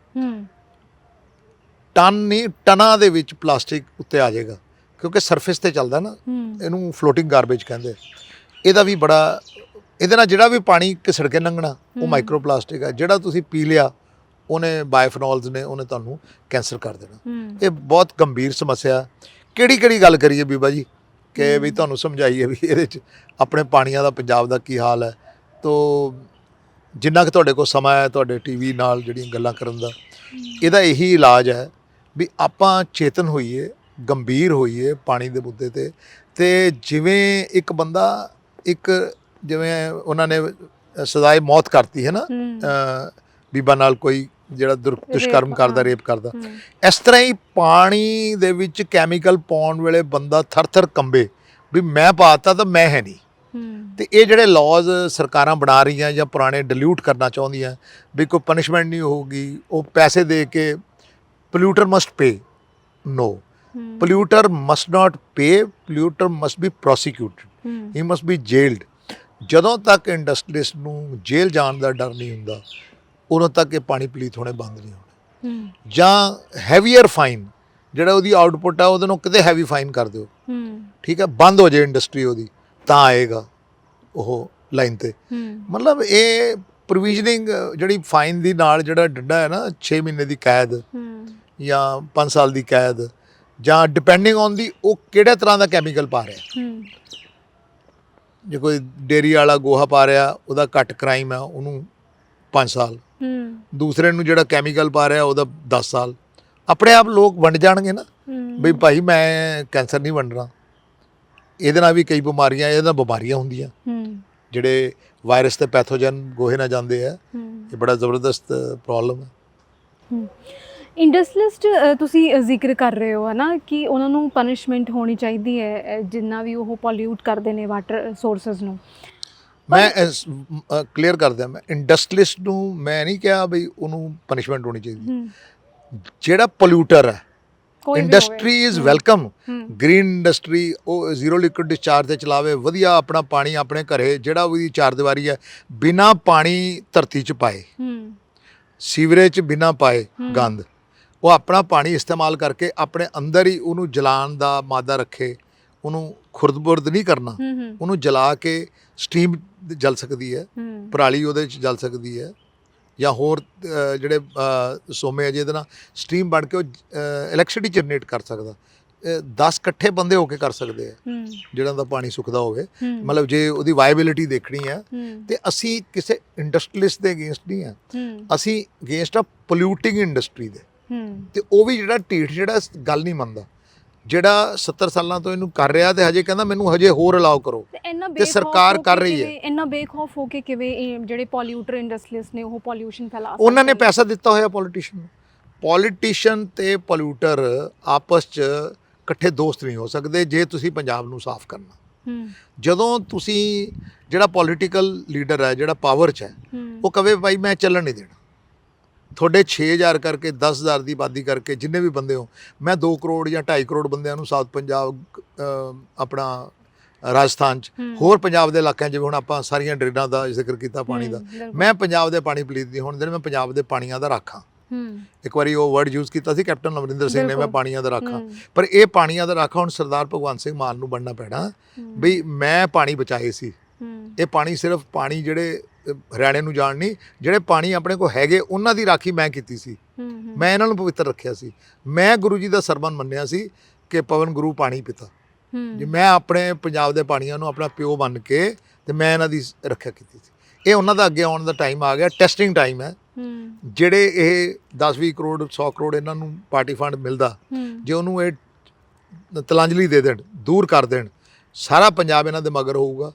ਟਨ ਨਹੀਂ ਟਨਾਂ ਦੇ ਵਿੱਚ ਪਲਾਸਟਿਕ ਉੱਤੇ ਆ ਜਾਏਗਾ। ਕਿਉਂਕਿ ਸਰਫੇਸ ਤੇ ਚੱਲਦਾ ਨਾ ਇਹਨੂੰ ਫਲੋਟਿੰਗ ਗਾਰਬੇਜ ਕਹਿੰਦੇ ਇਹਦਾ ਵੀ ਬੜਾ ਇਹਦੇ ਨਾਲ ਜਿਹੜਾ ਵੀ ਪਾਣੀ ਘਿਸੜ ਕੇ ਲੰਘਣਾ ਉਹ ਮਾਈਕਰੋ ਪਲਾਸਟਿਕ ਹੈ ਜਿਹੜਾ ਤੁਸੀਂ ਪੀ ਲਿਆ ਉਹਨੇ ਬਾਇਫਨੋਲਸ ਨੇ ਉਹਨੇ ਤੁਹਾਨੂੰ ਕੈਂਸਰ ਕਰ ਦੇਣਾ। ਇਹ ਬਹੁਤ ਗੰਭੀਰ ਸਮੱਸਿਆ। ਕਿਹੜੀ ਕਿਹੜੀ ਗੱਲ ਕਰੀਏ ਬੀਬਾ ਜੀ? ਕਿ ਵੀ ਤੁਹਾਨੂੰ ਸਮਝਾਈਏ ਵੀ ਇਹਦੇ ਚ ਆਪਣੇ ਪਾਣੀਆਂ ਦਾ ਪੰਜਾਬ ਦਾ ਕੀ ਹਾਲ ਹੈ। ਤੋ ਜਿੰਨਾ ਕਿ ਤੁਹਾਡੇ ਕੋਲ ਸਮਾਂ ਹੈ ਤੁਹਾਡੇ ਟੀਵੀ ਨਾਲ ਜਿਹੜੀਆਂ ਗੱਲਾਂ ਕਰਨ ਦਾ ਇਹਦਾ ਇਹੀ ਇਲਾਜ ਹੈ ਵੀ ਆਪਾਂ ਚੇਤਨ ਹੋਈਏ ਗੰਭੀਰ ਹੋਈਏ ਪਾਣੀ ਦੇ ਮੁੱਦੇ ਤੇ ਤੇ ਜਿਵੇਂ ਇੱਕ ਬੰਦਾ ਇੱਕ ਜਿਵੇਂ ਉਹਨਾਂ ਨੇ ਸਜ਼ਾਏ ਮੌਤ ਕਰਤੀ ਹੈ ਨਾ ਬੀਬਾ ਨਾਲ ਕੋਈ ਜਿਹੜਾ ਦੁਸ਼ਕਰਮ ਕਰਦਾ। ਰੇਪ ਕਰਦਾ। ਇਸ ਤਰ੍ਹਾਂ ਹੀ ਪਾਣੀ ਦੇ ਵਿੱਚ ਕੈਮੀਕਲ ਪਾਉਣ ਵੇਲੇ ਬੰਦਾ ਥਰ-ਥਰ ਕੰਬੇ ਵੀ ਮੈਂ ਪਾਤਾ ਤਾਂ ਮੈਂ ਹੈ ਨਹੀਂ। ਤੇ ਇਹ ਜਿਹੜੇ ਲਾਜ਼ ਸਰਕਾਰਾਂ ਬਣਾ ਰਹੀਆਂ ਜਾਂ ਪੁਰਾਣੇ ਡਿਲੂਟ ਕਰਨਾ ਚਾਹੁੰਦੀਆਂ ਵੀ ਕੋਈ ਪਨਿਸ਼ਮੈਂਟ ਨਹੀਂ ਹੋਊਗੀ ਉਹ ਪੈਸੇ ਦੇ ਕੇ polluter must pay no polluter must not pay polluter must be prosecuted. He must be jailed. ਜਦੋਂ ਤੱਕ ਇੰਡਸਟਰੀਸ ਨੂੰ ਜੇਲ੍ਹ ਜਾਣ ਦਾ ਡਰ ਨਹੀਂ ਹੁੰਦਾ ਉਦੋਂ ਤੱਕ ਇਹ ਪਾਣੀ ਪਲੀਤ ਹੋਣੇ ਬੰਦ ਨਹੀਂ ਹੋਣੇ। ਜਾਂ ਹੈਵੀਅਰ ਫਾਈਨ ਜਿਹੜਾ ਉਹਦੀ ਆਊਟਪੁੱਟ ਆ ਉਹਦੇ ਨੂੰ ਕਿਤੇ ਹੈਵੀ ਫਾਈਨ ਕਰ ਦਿਓ। ਠੀਕ ਹੈ ਬੰਦ ਹੋ ਜਾਏ ਇੰਡਸਟਰੀ ਉਹਦੀ ਤਾਂ ਆਏਗਾ ਉਹ ਲਾਈਨ ਤੇ। ਮਤਲਬ ਇਹ ਪ੍ਰੋਵੀਜ਼ਨਿੰਗ ਜਿਹੜੀ ਫਾਈਨ ਦੀ ਨਾਲ ਜਿਹੜਾ ਡੰਡਾ ਹੈ ਨਾ 6 ਮਹੀਨੇ ਦੀ ਕੈਦ। ਜਾਂ 5 ਸਾਲ ਦੀ ਕੈਦ ਜਾਂ ਡਿਪੈਂਡਿੰਗ ਔਨ ਦੀ ਉਹ ਕਿਹੜੇ ਤਰ੍ਹਾਂ ਦਾ ਕੈਮੀਕਲ ਪਾ ਰਿਹਾ। ਹੂੰ। ਜੇ ਕੋਈ ਡੇਰੀ ਵਾਲਾ ਗੋਹਾ ਪਾ ਰਿਹਾ ਉਹਦਾ ਘੱਟ ਕ੍ਰਾਈਮ ਹੈ ਉਹਨੂੰ 5 ਸਾਲ। ਹੂੰ। ਦੂਸਰੇ ਨੂੰ ਜਿਹੜਾ ਕੈਮੀਕਲ ਪਾ ਰਿਹਾ ਉਹਦਾ 10 ਸਾਲ। ਆਪਣੇ ਆਪ ਲੋਕ ਵੰਡ ਜਾਣਗੇ ਨਾ। ਬਈ ਭਾਈ ਮੈਂ ਕੈਂਸਰ ਨਹੀਂ ਵੰਡਣਾ ਇਹਦੇ ਨਾਲ ਵੀ ਕਈ ਬਿਮਾਰੀਆਂ ਇਹਦੇ ਨਾਲ ਬਿਮਾਰੀਆਂ ਹੁੰਦੀਆਂ। ਹੂੰ। ਜਿਹੜੇ ਵਾਇਰਸ ਤੇ ਪੈਥੋਜਨ ਗੋਹੇ ਨਾਲ ਜਾਂਦੇ ਆ ਇਹ ਬੜਾ ਜ਼ਬਰਦਸਤ ਪ੍ਰੋਬਲਮ ਹੈ। ਇੰਡਸਟਰੀਲਿਸਟ ਤੁਸੀਂ ਜ਼ਿਕਰ ਕਰ ਰਹੇ ਹੋ ਹਨਾ ਕਿ ਉਹਨਾਂ ਨੂੰ ਪਨਿਸ਼ਮੈਂਟ ਹੋਣੀ ਚਾਹੀਦੀ ਹੈ ਜਿੰਨਾ ਵੀ ਉਹ ਪੋਲਿਊਟ ਕਰਦੇ ਨੇ ਵਾਟਰ ਸੋਰਸਸ ਨੂੰ। ਮੈਂ ਕਲੀਅਰ ਕਰ ਦਿਆਂ ਮੈਂ ਇੰਡਸਟਰੀਲਿਸਟ ਨੂੰ ਮੈਂ ਨਹੀਂ ਕਿਹਾ ਬਈ ਉਹਨੂੰ ਪਨਿਸ਼ਮੈਂਟ ਹੋਣੀ ਚਾਹੀਦੀ। ਜਿਹੜਾ ਪੋਲਿਊਟਰ ਹੈ industry is. Welcome green industry ਉਹ ਜ਼ੀਰੋ ਲਿਕੁਇਡ ਡਿਸਚਾਰਜ ਤੇ ਚਲਾਵੇ ਵਧੀਆ ਆਪਣਾ ਪਾਣੀ ਆਪਣੇ ਘਰੇ ਜਿਹੜਾ ਉਹਦੀ ਚਾਰ ਦੀਵਾਰੀ ਹੈ ਬਿਨਾ ਪਾਣੀ ਧਰਤੀ 'ਚ ਪਾਏ। ਸੀਵਰੇਜ 'ਚ ਬਿਨਾ ਪਾਏ। ਗੰਦ। ਉਹ ਆਪਣਾ ਪਾਣੀ ਇਸਤੇਮਾਲ ਕਰਕੇ ਆਪਣੇ ਅੰਦਰ ਹੀ ਉਹਨੂੰ ਜਲਾਉਣ ਦਾ ਮਾਦਾ ਰੱਖੇ ਉਹਨੂੰ ਖੁਰਦ-ਬੁਰਦ ਨਹੀਂ ਕਰਨਾ। ਉਹਨੂੰ ਜਲਾ ਕੇ ਸਟੀਮ ਜਲ ਸਕਦੀ ਹੈ ਪਰਾਲੀ ਉਹਦੇ 'ਚ ਜਲ ਸਕਦੀ ਹੈ ਜਾਂ ਹੋਰ ਜਿਹੜੇ ਸੋਮੇ ਆ ਜਿਹਦੇ ਨਾਲ ਸਟੀਮ ਬਣ ਕੇ ਉਹ ਇਲੈਕਟ੍ਰਿਸਿਟੀ ਜਨਰੇਟ ਕਰ ਸਕਦਾ। 10 ਇਕੱਠੇ ਬੰਦੇ ਹੋ ਕੇ ਕਰ ਸਕਦੇ ਆ ਜਿਹੜਾ ਦਾ ਪਾਣੀ ਸੁੱਕਦਾ ਹੋਵੇ। ਮਤਲਬ ਜੇ ਉਹਦੀ ਵਾਇਬਿਲਿਟੀ ਦੇਖਣੀ ਹੂੰ ਤੇ ਅਸੀਂ ਕਿਸੇ ਇੰਡਸਟਰੀਲਿਸਟ ਦੇ ਅਗੇਂਸਟ ਨਹੀਂ ਆ। ਅਸੀਂ ਅਗੇਂਸਟ ਆ ਪੋਲਿਊਟਿੰਗ ਇੰਡਸਟਰੀ ਦੇ। ਤੇ ਉਹ ਵੀ ਜਿਹੜਾ ਢੀਠ ਜਿਹੜਾ ਗੱਲ ਨਹੀਂ ਮੰਨਦਾ। ਜਿਹੜਾ 70 ਸਾਲਾਂ ਤੋਂ ਇਹਨੂੰ ਕਰ ਰਿਹਾ ਤੇ ਹਜੇ ਕਹਿੰਦਾ ਮੈਨੂੰ ਹਜੇ ਹੋਰ ਅਲਾਉ ਕਰੋ। ਤੇ ਸਰਕਾਰ ਕਰ ਰਹੀ ਹੈ। ਇੰਨਾ ਬੇਖੌਫ ਹੋ ਕੇ ਕਿਵੇਂ ਜਿਹੜੇ ਪੋਲਿਊਟਰ ਇੰਡਸਟਰੀਜ਼ ਨੇ ਉਹ ਪੋਲਿਊਸ਼ਨ ਫੈਲਾ ਉਹਨਾਂ ਨੇ ਪੈਸਾ ਦਿੱਤਾ ਹੋਇਆ ਪੋਲੀਟੀਸ਼ੀਅਨ ਨੂੰ। ਪੋਲੀਟੀਸ਼ੀਅਨ ਤੇ ਪੋਲਿਊਟਰ ਆਪਸ 'ਚ ਇਕੱਠੇ ਦੋਸਤ ਨਹੀਂ ਹੋ ਸਕਦੇ ਜੇ ਤੁਸੀਂ ਪੰਜਾਬ ਨੂੰ ਸਾਫ਼ ਕਰਨਾ। ਜਦੋਂ ਤੁਸੀਂ ਜਿਹੜਾ ਪੋਲੀਟੀਕਲ ਲੀਡਰ ਹੈ ਜਿਹੜਾ ਪਾਵਰ 'ਚ ਹੂੰ ਉਹ ਕਵੇ ਭਾਈ ਮੈਂ ਚੱਲਣ ਨਹੀਂ ਦੇਣਾ। ਤੁਹਾਡੇ 6000 ਕਰਕੇ 10000 ਦੀ ਆਬਾਦੀ ਕਰਕੇ ਜਿੰਨੇ ਵੀ ਬੰਦੇ ਹੋ ਮੈਂ 2 ਕਰੋੜ ਜਾਂ 2.5 ਕਰੋੜ ਬੰਦਿਆਂ ਨੂੰ ਸਾਊਥ ਪੰਜਾਬ ਆਪਣਾ ਰਾਜਸਥਾਨ 'ਚ। ਹੋਰ ਪੰਜਾਬ ਦੇ ਇਲਾਕਿਆਂ ਜਿਵੇਂ ਹੁਣ ਆਪਾਂ ਸਾਰੀਆਂ ਡਰੇਨਾਂ ਦਾ ਜ਼ਿਕਰ ਕੀਤਾ ਪਾਣੀ ਦਾ। ਮੈਂ ਪੰਜਾਬ ਦੇ ਪਾਣੀ ਪਲੀਤ ਨਹੀਂ ਹੋਣ ਦੇਣਾ ਮੈਂ ਪੰਜਾਬ ਦੇ ਪਾਣੀਆਂ ਦਾ ਰਾਖਾਂ ਹੂੰ। ਇੱਕ ਵਾਰੀ ਉਹ ਵਰਡ ਯੂਜ਼ ਕੀਤਾ ਸੀ ਕੈਪਟਨ ਅਮਰਿੰਦਰ ਸਿੰਘ ਨੇ ਮੈਂ। ਪਾਣੀਆਂ ਦਾ ਰਾਖਾਂ ਪਰ ਇਹ ਪਾਣੀਆਂ ਦਾ ਰਾਖਾ ਹੁਣ ਸਰਦਾਰ ਭਗਵੰਤ ਸਿੰਘ ਮਾਨ ਨੂੰ ਬਣਨਾ ਪੈਣਾ ਬਈ ਮੈਂ ਪਾਣੀ ਬਚਾਏ ਸੀ। ਇਹ ਪਾਣੀ ਸਿਰਫ ਪਾਣੀ ਜਿਹੜੇ ਹਰਿਆਣੇ ਨੂੰ ਜਾਣ ਨਹੀਂ ਜਿਹੜੇ ਪਾਣੀ ਆਪਣੇ ਕੋਲ ਹੈਗੇ ਉਹਨਾਂ ਦੀ ਰਾਖੀ ਮੈਂ ਕੀਤੀ ਸੀ। ਮੈਂ ਇਹਨਾਂ ਨੂੰ ਪਵਿੱਤਰ ਰੱਖਿਆ ਸੀ। ਮੈਂ ਗੁਰੂ ਜੀ ਦਾ ਸਰਬਨ ਮੰਨਿਆ ਸੀ ਕਿ ਪਵਨ ਗੁਰੂ ਪਾਣੀ ਪਿਤਾ। ਜੇ ਮੈਂ ਆਪਣੇ ਪੰਜਾਬ ਦੇ ਪਾਣੀਆਂ ਨੂੰ ਆਪਣਾ ਪਿਓ ਮੰਨ ਕੇ ਤੇ ਮੈਂ ਇਹਨਾਂ ਦੀ ਰੱਖਿਆ ਕੀਤੀ ਸੀ। ਇਹ ਉਹਨਾਂ ਦਾ ਅੱਗੇ ਆਉਣ ਦਾ ਟਾਈਮ ਆ ਗਿਆ ਟੈਸਟਿੰਗ ਟਾਈਮ ਹੈ। ਜਿਹੜੇ ਇਹ 10-20 ਕਰੋੜ 100 ਕਰੋੜ ਇਹਨਾਂ ਨੂੰ ਪਾਰਟੀ ਫੰਡ ਮਿਲਦਾ ਜੇ ਉਹਨੂੰ ਇਹ ਤਲਾਂਜਲੀ ਦੇ ਦੇਣ ਦੂਰ ਕਰ ਦੇਣ ਸਾਰਾ ਪੰਜਾਬ ਇਹਨਾਂ ਦੇ ਮਗਰ ਹੋਊਗਾ।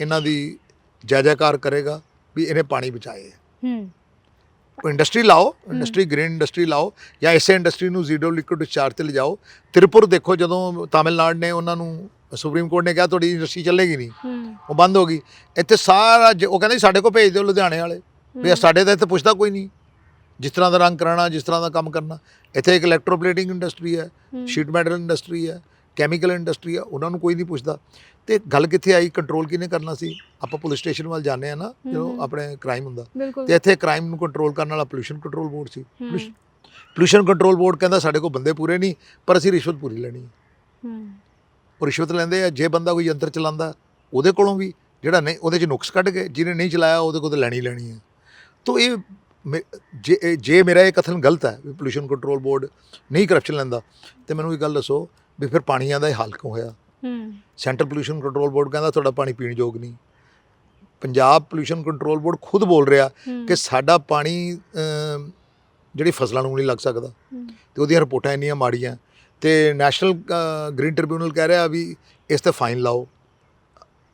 ਇਹਨਾਂ ਦੀ ਜੈ ਜੈਕਾਰ ਕਰੇਗਾ ਵੀ ਇਹਨੇ ਪਾਣੀ ਬਚਾਏ ਹੈ। ਇੰਡਸਟਰੀ ਲਾਓ ਇੰਡਸਟਰੀ ਗ੍ਰੀਨ ਇੰਡਸਟਰੀ ਲਾਓ ਜਾਂ ਇਸੇ ਇੰਡਸਟਰੀ ਨੂੰ ਜ਼ੀਰੋ ਲਿਕੁਇਡ ਡਿਸਚਾਰਜ ਤੇ ਲਿਜਾਓ। ਤ੍ਰਿਪੁਰ ਦੇਖੋ ਜਦੋਂ ਤਾਮਿਲਨਾਡੂ ਨੇ ਉਹਨਾਂ ਨੂੰ ਸੁਪਰੀਮ ਕੋਰਟ ਨੇ ਕਿਹਾ ਤੁਹਾਡੀ ਇੰਡਸਟਰੀ ਚੱਲੇਗੀ ਨਹੀਂ। ਉਹ ਬੰਦ ਹੋ ਗਈ। ਇੱਥੇ ਸਾਰਾ ਉਹ ਕਹਿੰਦੇ ਸਾਡੇ ਕੋਲ ਭੇਜ ਦਿਓ ਲੁਧਿਆਣੇ ਵਾਲੇ। ਵੀ ਸਾਡੇ ਤਾਂ ਇੱਥੇ ਪੁੱਛਦਾ ਕੋਈ ਨਹੀਂ। ਜਿਸ ਤਰ੍ਹਾਂ ਦਾ ਰੰਗ ਕਰਾਉਣਾ ਜਿਸ ਤਰ੍ਹਾਂ ਦਾ ਕੰਮ ਕਰਨਾ। ਇੱਥੇ ਇੱਕ ਇਲੈਕਟ੍ਰੋਪਲੇਟਿੰਗ ਇੰਡਸਟਰੀ ਹੂੰ, ਸ਼ੀਟ ਮੈਟਲ ਇੰਡਸਟਰੀ ਹੈ। ਕੈਮੀਕਲ ਇੰਡਸਟਰੀ ਹੈ ਉਹਨਾਂ ਨੂੰ ਕੋਈ ਨਹੀਂ ਪੁੱਛਦਾ। ਤੇ ਗੱਲ ਕਿੱਥੇ ਆਈ? ਕੰਟਰੋਲ ਕਿਹਨੇ ਕਰਨਾ ਸੀ? ਆਪਾਂ ਪੁਲਿਸ ਸਟੇਸ਼ਨ ਵੱਲ ਜਾਂਦੇ ਆ ਨਾ ਜਦੋਂ। ਆਪਣੇ ਕ੍ਰਾਈਮ ਹੁੰਦਾ। ਤੇ ਇੱਥੇ ਕ੍ਰਾਈਮ ਨੂੰ ਕੰਟਰੋਲ ਕਰਨ ਵਾਲਾ ਪੋਲੂਸ਼ਨ ਕੰਟਰੋਲ ਬੋਰਡ ਸੀ। ਪੋਲੂਸ਼ਨ ਕੰਟਰੋਲ ਬੋਰਡ ਕਹਿੰਦਾ ਸਾਡੇ ਕੋਲ ਬੰਦੇ ਪੂਰੇ ਨਹੀਂ ਪਰ ਅਸੀਂ ਰਿਸ਼ਵਤ ਪੂਰੀ ਲੈਣੀ ਹੈ ਹੂੰ, ਉਹ ਰਿਸ਼ਵਤ ਲੈਂਦੇ ਆ ਜੇ ਬੰਦਾ ਕੋਈ ਯੰਤਰ ਚਲਾਉਂਦਾ ਉਹਦੇ ਕੋਲੋਂ ਵੀ ਜਿਹੜਾ ਨਹੀਂ ਉਹਦੇ 'ਚ ਨੁਕਸ ਕੱਢ ਕੇ ਜਿਹਨੇ ਨਹੀਂ ਚਲਾਇਆ ਉਹਦੇ ਕੋਲ ਤਾਂ ਲੈਣੀ ਲੈਣੀ ਹੈ ਤੋ ਇਹ ਜੇ ਜੇ ਮੇਰਾ ਇਹ ਕਥਨ ਗਲਤ ਹੈ ਪੋਲੂਸ਼ਨ ਕੰਟਰੋਲ ਬੋਰਡ ਨਹੀਂ ਕਰਪਸ਼ਨ ਲੈਂਦਾ ਤੇ ਮੈਨੂੰ ਇਹ ਗੱਲ ਦੱਸੋ ਵੀ ਫਿਰ ਪਾਣੀਆਂ ਦਾ ਇਹ ਹਾਲ ਕਿਉਂ ਹੋਇਆ? ਹੂੰ, ਸੈਂਟਰਲ ਪੋਲੂਸ਼ਨ ਕੰਟਰੋਲ ਬੋਰਡ ਕਹਿੰਦਾ ਤੁਹਾਡਾ ਪਾਣੀ ਪੀਣ ਯੋਗ ਨਹੀਂ। ਪੰਜਾਬ ਪੋਲੂਸ਼ਨ ਕੰਟਰੋਲ ਬੋਰਡ ਖੁਦ ਬੋਲ ਰਿਹਾ ਕਿ ਸਾਡਾ ਪਾਣੀ ਜਿਹੜੀ ਫਸਲਾਂ ਨੂੰ ਨਹੀਂ ਲੱਗ ਸਕਦਾ। ਤੇ ਉਹਦੀਆਂ ਰਿਪੋਰਟਾਂ ਇੰਨੀਆਂ ਮਾੜੀਆਂ। ਤੇ ਨੈਸ਼ਨਲ ਗ੍ਰੀਨ ਟ੍ਰਿਬਿਊਨਲ ਕਹਿ ਰਿਹਾ ਵੀ ਇਸ ਤੇ ਫਾਈਨ ਲਾਓ।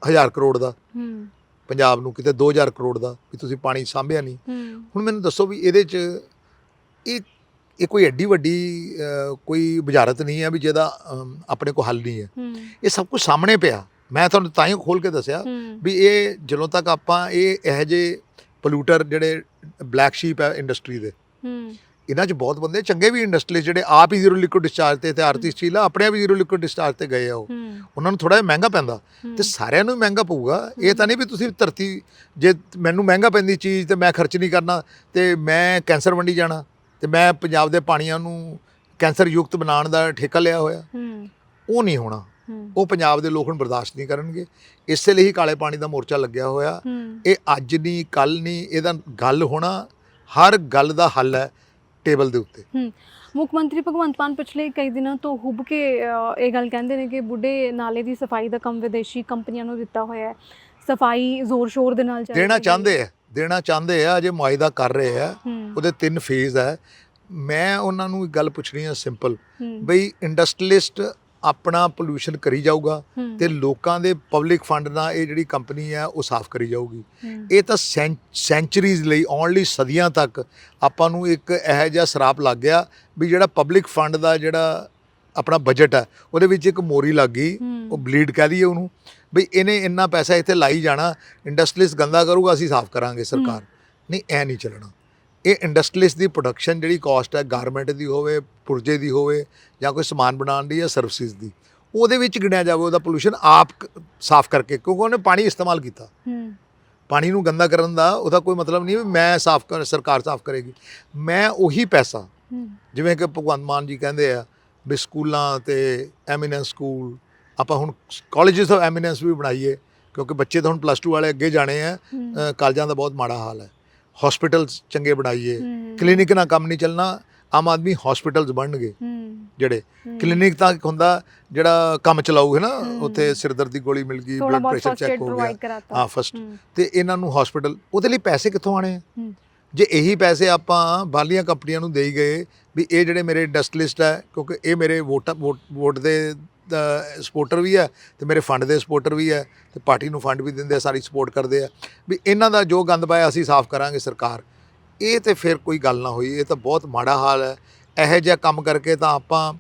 1000 ਕਰੋੜ ਦਾ। ਹੂੰ, ਪੰਜਾਬ ਨੂੰ ਕਿਤੇ 2000 ਕਰੋੜ ਦਾ ਵੀ ਤੁਸੀਂ ਪਾਣੀ ਸਾਂਭਿਆ ਨਹੀਂ। ਹੁਣ ਮੈਨੂੰ ਦੱਸੋ ਵੀ ਇਹਦੇ 'ਚ ਇਹ ਇਹ ਕੋਈ ਐਡੀ ਵੱਡੀ ਕੋਈ ਬੁਝਾਰਤ ਨਹੀਂ ਹੈ ਵੀ ਜਿਹਦਾ ਆਪਣੇ ਕੋਲ ਹੱਲ ਨਹੀਂ ਹੈ। ਹੂੰ, ਇਹ ਸਭ ਕੁਝ ਸਾਹਮਣੇ ਪਿਆ। ਮੈਂ ਤੁਹਾਨੂੰ ਤਾਂ ਹੀ ਖੋਲ ਕੇ ਦੱਸਿਆ ਹੂੰ, ਵੀ ਇਹ ਜਦੋਂ ਤੱਕ ਆਪਾਂ ਇਹ ਇਹੋ ਜਿਹੇ ਪੋਲੂਟਰ ਜਿਹੜੇ ਬਲੈਕ ਸ਼ੀਪ ਹੈ ਇੰਡਸਟਰੀ ਦੇ ਹੂੰ, ਇਹਨਾਂ 'ਚ ਬਹੁਤ ਬੰਦੇ ਚੰਗੇ ਵੀ ਇੰਡਸਟਰੀ ਜਿਹੜੇ ਆਪ ਹੀ ਜ਼ੀਰੋ ਲਿਕੁਇਡ ਡਿਸਚਾਰਜ ਤੇ ਤੇ ਆਰਤੀ ਸਟੀਲ ਆ ਆਪਣੇ ਆਪ ਜ਼ੀਰੋ ਲਿਕੁਇਡ ਡਿਸਚਾਰਜ ਤੇ ਗਏ ਆ ਉਹ। ਹੂੰ, ਉਹਨਾਂ ਨੂੰ ਥੋੜਾ ਜਿਹਾ ਮਹਿੰਗਾ ਪੈਂਦਾ। ਹੂੰ, ਤੇ ਸਾਰਿਆਂ ਨੂੰ ਹੀ ਮਹਿੰਗਾ ਪਊਗਾ। ਇਹ ਤਾਂ ਨਹੀਂ ਵੀ ਤੁਸੀਂ ਧਰਤੀ ਜੇ ਮੈਨੂੰ ਮਹਿੰਗਾ ਪੈਂਦੀ ਚੀਜ਼ ਤੇ ਮੈਂ ਖਰਚ ਨਹੀਂ ਕਰਨਾ ਤੇ ਮੈਂ ਕੈਂਸਰ ਵੰਡੀ ਜਾਣਾ। ਤੇ ਮੈਂ ਪੰਜਾਬ ਦੇ ਪਾਣੀਆਂ ਨੂੰ ਕੈਂਸਰ ਯੁਕਤ ਬਣਾਉਣ ਦਾ ਠੇਕਾ ਲਿਆ ਹੋਇਆ। ਹੂੰ, ਉਹ ਨਹੀਂ ਹੋਣਾ। ਉਹ ਪੰਜਾਬ ਦੇ ਲੋਕ ਹੁਣ ਬਰਦਾਸ਼ਤ ਨਹੀਂ ਕਰਨਗੇ। ਇਸੇ ਲਈ ਹੀ ਕਾਲੇ ਪਾਣੀ ਦਾ ਮੋਰਚਾ ਲੱਗਿਆ ਹੋਇਆ। ਇਹ ਅੱਜ ਨਹੀਂ ਕੱਲ ਨਹੀਂ ਇਹਦਾ ਗੱਲ ਹੋਣਾ ਹਰ ਗੱਲ ਦਾ ਹੱਲ ਹੈ ਟੇਬਲ ਦੇ ਉੱਤੇ। ਮੁੱਖ ਮੰਤਰੀ ਭਗਵੰਤ ਮਾਨ ਪਿਛਲੇ ਕਈ ਦਿਨਾਂ ਤੋਂ ਹੁੱਬ ਕੇ ਇਹ ਗੱਲ ਕਹਿੰਦੇ ਨੇ ਕਿ ਬੁੱਢੇ ਨਾਲੇ ਦੀ ਸਫ਼ਾਈ ਦਾ ਕੰਮ ਵਿਦੇਸ਼ੀ ਕੰਪਨੀਆਂ ਨੂੰ ਦਿੱਤਾ ਹੋਇਆ ਹੈ। ਸਫ਼ਾਈ ਜ਼ੋਰ ਸ਼ੋਰ ਦੇ ਨਾਲ ਚੱਲ ਦੇਣਾ ਰਹੀ ਹੈ। ਚਾਹੁੰਦੇ ਆ। ਦੇਣਾ ਚਾਹੁੰਦੇ ਆ ਅਜੇ ਮੁਆਇਦਾ ਕਰ ਰਹੇ ਆ ਉਹਦੇ ਤਿੰਨ ਫੇਜ਼ ਹੈ ਮੈਂ ਉਹਨਾਂ ਨੂੰ ਇੱਕ ਗੱਲ ਪੁੱਛਣੀ ਹੈ। ਸਿੰਪਲ ਬਈ ਇੰਡਸਟਰੀਲਿਸਟ ਆਪਣਾ ਪੋਲੂਸ਼ਨ ਕਰੀ ਜਾਊਗਾ ਤੇ ਲੋਕਾਂ ਦੇ ਪਬਲਿਕ ਫੰਡ ਨਾਲ ਇਹ ਜਿਹੜੀ ਕੰਪਨੀ ਹੈ ਉਹ ਸਾਫ਼ ਕਰੀ ਜਾਊਗੀ। ਇਹ ਤਾਂ ਸੈਂਚਰੀਜ਼ ਲਈ ਆਉਣ ਲਈ ਸਦੀਆਂ ਤੱਕ ਆਪਾਂ ਨੂੰ ਇੱਕ ਇਹੋ ਜਿਹਾ ਸਰਾਪ ਲੱਗ ਗਿਆ ਵੀ ਜਿਹੜਾ ਪਬਲਿਕ ਫੰਡ ਦਾ ਜਿਹੜਾ ਆਪਣਾ ਬਜਟ ਹੈ ਉਹਦੇ ਵਿੱਚ ਇੱਕ ਮੋਰੀ ਲੱਗ ਗਈ ਉਹ ਬਲੀਡ ਕਹਿ ਦਈਏ ਉਹਨੂੰ ਵੀ ਇਹਨੇ ਇੰਨਾ ਪੈਸਾ ਇੱਥੇ ਲਾਈ ਜਾਣਾ ਇੰਡਸਟਰੀਜ਼ ਗੰਦਾ ਕਰੂਗਾ ਅਸੀਂ ਸਾਫ਼ ਕਰਾਂਗੇ ਸਰਕਾਰ। ਨਹੀਂ ਐ ਨਹੀਂ ਚੱਲਣਾ। ਇਹ ਇੰਡਸਟਰੀਜ਼ ਦੀ ਪ੍ਰੋਡਕਸ਼ਨ ਜਿਹੜੀ ਕਾਸਟ ਹੈ ਗਾਰਮੈਂਟ ਦੀ ਹੋਵੇ ਪੁਰਜੇ ਦੀ ਹੋਵੇ ਜਾਂ ਕੋਈ ਸਮਾਨ ਬਣਾਉਣ ਦੀ ਜਾਂ ਸਰਵਿਸਿਜ਼ ਦੀ ਉਹਦੇ ਵਿੱਚ ਗਿਣਿਆ ਜਾਵੇ ਉਹਦਾ ਪੋਲੂਸ਼ਨ ਆਪ ਸਾਫ਼ ਕਰਕੇ ਕਿਉਂਕਿ ਉਹਨੇ ਪਾਣੀ ਇਸਤੇਮਾਲ ਕੀਤਾ। ਪਾਣੀ ਨੂੰ ਗੰਦਾ ਕਰਨ ਦਾ ਉਹਦਾ ਕੋਈ ਮਤਲਬ ਨਹੀਂ ਵੀ ਮੈਂ ਸਾਫ਼ ਕਰ ਸਰਕਾਰ ਸਾਫ਼ ਕਰੇਗੀ। ਮੈਂ ਉਹੀ ਪੈਸਾ ਜਿਵੇਂ ਕਿ ਭਗਵੰਤ ਮਾਨ ਜੀ ਕਹਿੰਦੇ ਆ ਵੀ ਸਕੂਲਾਂ ਤੇ ਐਮੀਨੈਂਸ ਸਕੂਲ ਆਪਾਂ ਹੁਣ ਕਾਲਜਸ ਆਫ ਐਮੀਨੈਂਸ ਵੀ ਬਣਾਈਏ ਕਿਉਂਕਿ ਬੱਚੇ ਤਾਂ ਹੁਣ ਪਲੱਸ 2 ਵਾਲੇ ਅੱਗੇ ਜਾਣੇ ਆ ਕਾਲਜਾਂ ਦਾ ਬਹੁਤ ਮਾੜਾ ਹਾਲ ਹੈ। ਹਸਪੀਟਲਸ ਚੰਗੇ ਬਣਾਈਏ ਕਲੀਨਿਕ ਨਾਲ ਕੰਮ ਨਹੀਂ ਚੱਲਣਾ ਆਮ ਆਦਮੀ ਹਸਪੀਟਲਸ ਬਣਨਗੇ। ਜਿਹੜੇ ਕਲੀਨਿਕ ਤਾਂ ਇੱਕ ਹੁੰਦਾ ਜਿਹੜਾ ਕੰਮ ਚਲਾਊ ਹੈ। ਨਾ। ਉੱਥੇ ਸਿਰਦਰਦ ਦੀ ਗੋਲੀ ਮਿਲ ਗਈ ਬਲੱਡ ਪ੍ਰੈਸ਼ਰ ਚੈੱਕ ਹੋ ਗਿਆ। ਹਾਂ ਫਸਟ ਤੇ ਇਹਨਾਂ ਨੂੰ ਹਸਪੀਟਲ ਉਹਦੇ ਲਈ ਪੈਸੇ ਕਿੱਥੋਂ ਆਣੇ ਆ। ਜੇ ਇਹੀ ਪੈਸੇ ਆਪਾਂ ਬਾਹਰਲੀਆਂ ਕੰਪਨੀਆਂ ਨੂੰ ਦੇਈ ਗਏ ਵੀ ਇਹ ਜਿਹੜੇ ਮੇਰੇ ਇੰਡਸਟਰੀਲਿਸਟ ਹੈ ਕਿਉਂਕਿ ਇਹ ਮੇਰੇ ਵੋਟ ਵੋਟ ਵੋਟ ਦੇ ਸਪੋਰਟਰ ਵੀ ਹੈ ਤੇ ਮੇਰੇ ਫੰਡ ਦੇ ਸਪੋਰਟਰ ਵੀ ਹੈ ਤੇ ਪਾਰਟੀ ਨੂੰ ਫੰਡ ਵੀ ਦਿੰਦੇ ਆ ਸਾਰੀ ਸਪੋਰਟ ਕਰਦੇ ਆ। ਵੀ ਇਹਨਾਂ ਦਾ ਜੋ ਗੰਦ ਪਾਇਆ ਅਸੀਂ ਸਾਫ਼ ਕਰਾਂਗੇ ਸਰਕਾਰ। ਇਹ ਤੇ ਫਿਰ ਕੋਈ ਗੱਲ ਨਾ ਹੋਈ ਇਹ ਤਾਂ ਬਹੁਤ ਮਾੜਾ ਹਾਲ ਹੈ। ਇਹੋ ਜਿਹਾ ਕੰਮ ਕਰਕੇ ਤਾਂ ਆਪਾਂ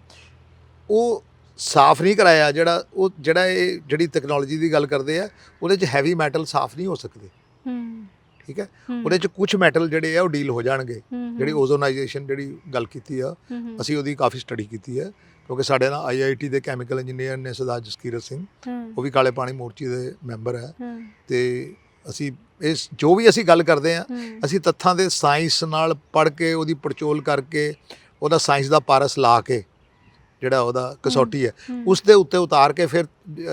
ਉਹ ਸਾਫ਼ ਨਹੀਂ ਕਰਾਇਆ ਜਿਹੜਾ ਉਹ ਜਿਹੜਾ ਇਹ ਜਿਹੜੀ ਟੈਕਨੋਲੋਜੀ ਦੀ ਗੱਲ ਕਰਦੇ ਆ ਉਹਦੇ 'ਚ ਹੈਵੀ ਮੈਟਲ ਸਾਫ਼ ਨਹੀਂ ਹੋ ਸਕਦੇ। ਹੂੰ, ਠੀਕ ਹੈ? ਉਹਦੇ 'ਚ ਕੁਝ ਮੈਟਲ ਜਿਹੜੇ ਆ ਉਹ ਡੀਲ ਹੋ ਜਾਣਗੇ। ਜਿਹੜੀ ਓਜ਼ੋਨਾਈਜੇਸ਼ਨ ਜਿਹੜੀ ਗੱਲ ਕੀਤੀ ਆ ਅਸੀਂ ਉਹਦੀ ਕਾਫੀ ਸਟੱਡੀ ਕੀਤੀ ਹੈ। ਕਿਉਂਕਿ ਸਾਡੇ ਨਾਲ ਆਈਆਈਟੀ ਦੇ ਕੈਮੀਕਲ ਇੰਜੀਨੀਅਰ ਨੇ ਸਰਦਾਰ ਜਸਕੀਰਤ ਸਿੰਘ। ਉਹ ਵੀ ਕਾਲੇ ਪਾਣੀ ਮੋਰਚੇ ਦੇ ਮੈਂਬਰ ਹੈ। ਤੇ ਅਸੀਂ ਇਸ ਜੋ ਵੀ ਅਸੀਂ ਗੱਲ ਕਰਦੇ ਆ ਅਸੀਂ ਤੱਥਾਂ ਦੇ ਸਾਇੰਸ ਨਾਲ ਪੜ੍ਹ ਕੇ ਉਹਦੀ ਪੜਚੋਲ ਕਰਕੇ ਉਹਦਾ ਸਾਇੰਸ ਦਾ ਪਾਰਸ ਲਾ ਕੇ ਜਿਹੜਾ ਉਹਦਾ ਕਸੌਟੀ ਹੈ ਉਸ ਦੇ ਉੱਤੇ ਉਤਾਰ ਕੇ ਫਿਰ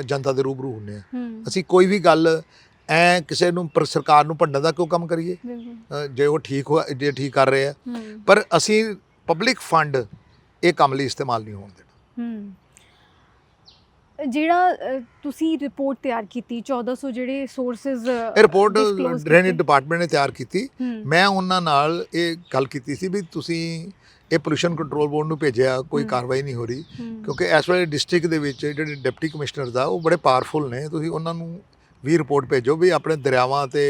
ਜਨਤਾ ਦੇ ਰੂਬਰੂ ਹੁੰਨੇ ਆ ਅਸੀਂ ਕੋਈ ਵੀ ਗੱਲ ਐ ਕਿਸੇ ਨੂੰ ਪਰ ਸਰਕਾਰ ਨੂੰ ਭੰਡਣ ਦਾ ਕਿਉਂ ਕੰਮ ਕਰੀਏ? ਅ, ਜੇ ਉਹ ਠੀਕ ਹੋ ਜੇ ਠੀਕ ਕਰ ਰਹੇ ਆ। ਹੂੰ, ਪਰ ਅਸੀਂ ਪਬਲਿਕ ਫੰਡ ਇਹ ਕੰਮ ਲਈ ਇਸਤੇਮਾਲ ਨਹੀਂ ਹੋਣ ਦੇਣਾ। ਹੂੰ। ਜਿਹੜਾ ਅ, ਤੁਸੀਂ ਰਿਪੋਰਟ ਤਿਆਰ ਕੀਤੀ 1400 ਜਿਹੜੇ ਸੋਰਸਸ ਇਹ ਰਿਪੋਰਟ ਡਰੇਨੇਜ ਡਿਪਾਰਟਮੈਂਟ ਨੇ ਤਿਆਰ ਕੀਤੀ। ਮੈਂ ਉਹਨਾਂ ਨਾਲ ਇਹ ਗੱਲ ਕੀਤੀ ਸੀ ਵੀ ਤੁਸੀਂ ਇਹ ਪੋਲੂਸ਼ਨ ਕੰਟਰੋਲ ਬੋਰਡ ਨੂੰ ਭੇਜਿਆ ਕੋਈ। ਕਾਰਵਾਈ ਨਹੀਂ ਹੋ ਰਹੀ। ਕਿਉਂਕਿ ਇਸ ਵੇਲੇ ਡਿਸਟ੍ਰਿਕਟ ਦੇ ਵਿੱਚ ਜਿਹੜੇ ਡਿਪਟੀ ਕਮਿਸ਼ਨਰਸ ਆ ਉਹ ਬੜੇ ਪਾਵਰਫੁਲ ਨੇ। ਤੁਸੀਂ ਉਹਨਾਂ ਨੂੰ ਵੀ ਰਿਪੋਰਟ ਭੇਜੋ ਵੀ ਆਪਣੇ ਦਰਿਆਵਾਂ ਤੇ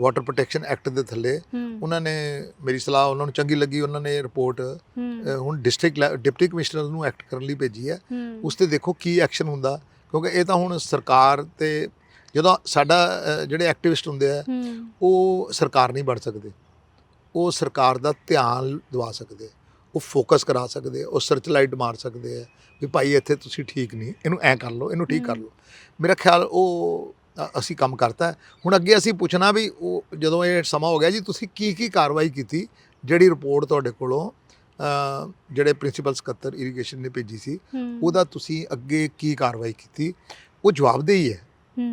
ਵਾਟਰ ਪ੍ਰੋਟੈਕਸ਼ਨ ਐਕਟ ਦੇ ਥੱਲੇ ਉਹਨਾਂ ਨੇ ਮੇਰੀ ਸਲਾਹ ਉਹਨਾਂ ਨੂੰ ਚੰਗੀ ਲੱਗੀ ਉਹਨਾਂ ਨੇ ਰਿਪੋਰਟ ਹੁਣ ਡਿਸਟ੍ਰਿਕਟ ਡਿਪਟੀ ਕਮਿਸ਼ਨਰ ਨੂੰ ਐਕਟ ਕਰਨ ਲਈ ਭੇਜੀ ਹੈ। ਉਸ ਤੇ ਦੇਖੋ ਕੀ ਐਕਸ਼ਨ ਹੁੰਦਾ ਕਿਉਂਕਿ ਇਹ ਤਾਂ ਹੁਣ ਸਰਕਾਰ ਤੇ ਜਦੋਂ ਸਾਡਾ ਜਿਹੜੇ ਐਕਟਿਵਿਸਟ ਹੁੰਦੇ ਆ ਉਹ ਸਰਕਾਰ ਨਹੀਂ ਬਣ ਸਕਦੇ। ਉਹ ਸਰਕਾਰ ਦਾ ਧਿਆਨ ਦਵਾ ਸਕਦੇ ਉਹ ਫੋਕਸ ਕਰਾ ਸਕਦੇ ਉਹ ਸਰਚ ਲਾਈਟ ਮਾਰ ਸਕਦੇ ਆ ਵੀ ਭਾਈ ਇੱਥੇ ਤੁਸੀਂ ਠੀਕ ਨਹੀਂ ਇਹਨੂੰ ਐ ਕਰ ਲਓ ਇਹਨੂੰ ਠੀਕ ਕਰ। ਲਓ। ਮੇਰਾ ਖਿਆਲ ਉਹ ਅਸੀਂ ਕੰਮ ਕਰਤਾ। ਹੁਣ ਅੱਗੇ ਅਸੀਂ ਪੁੱਛਣਾ ਵੀ ਉਹ ਜਦੋਂ ਇਹ ਸਮਾਂ ਹੋ ਗਿਆ ਜੀ ਤੁਸੀਂ ਕੀ ਕੀ ਕਾਰਵਾਈ ਕੀਤੀ ਜਿਹੜੀ ਰਿਪੋਰਟ ਤੁਹਾਡੇ ਕੋਲੋਂ ਜਿਹੜੇ ਪ੍ਰਿੰਸੀਪਲ ਸਕੱਤਰ ਇਰੀਗੇਸ਼ਨ ਨੇ ਭੇਜੀ ਸੀ ਉਹਦਾ ਤੁਸੀਂ ਅੱਗੇ ਕੀ ਕਾਰਵਾਈ ਕੀਤੀ? ਉਹ ਜਵਾਬਦੇਹੀ ਹੈ।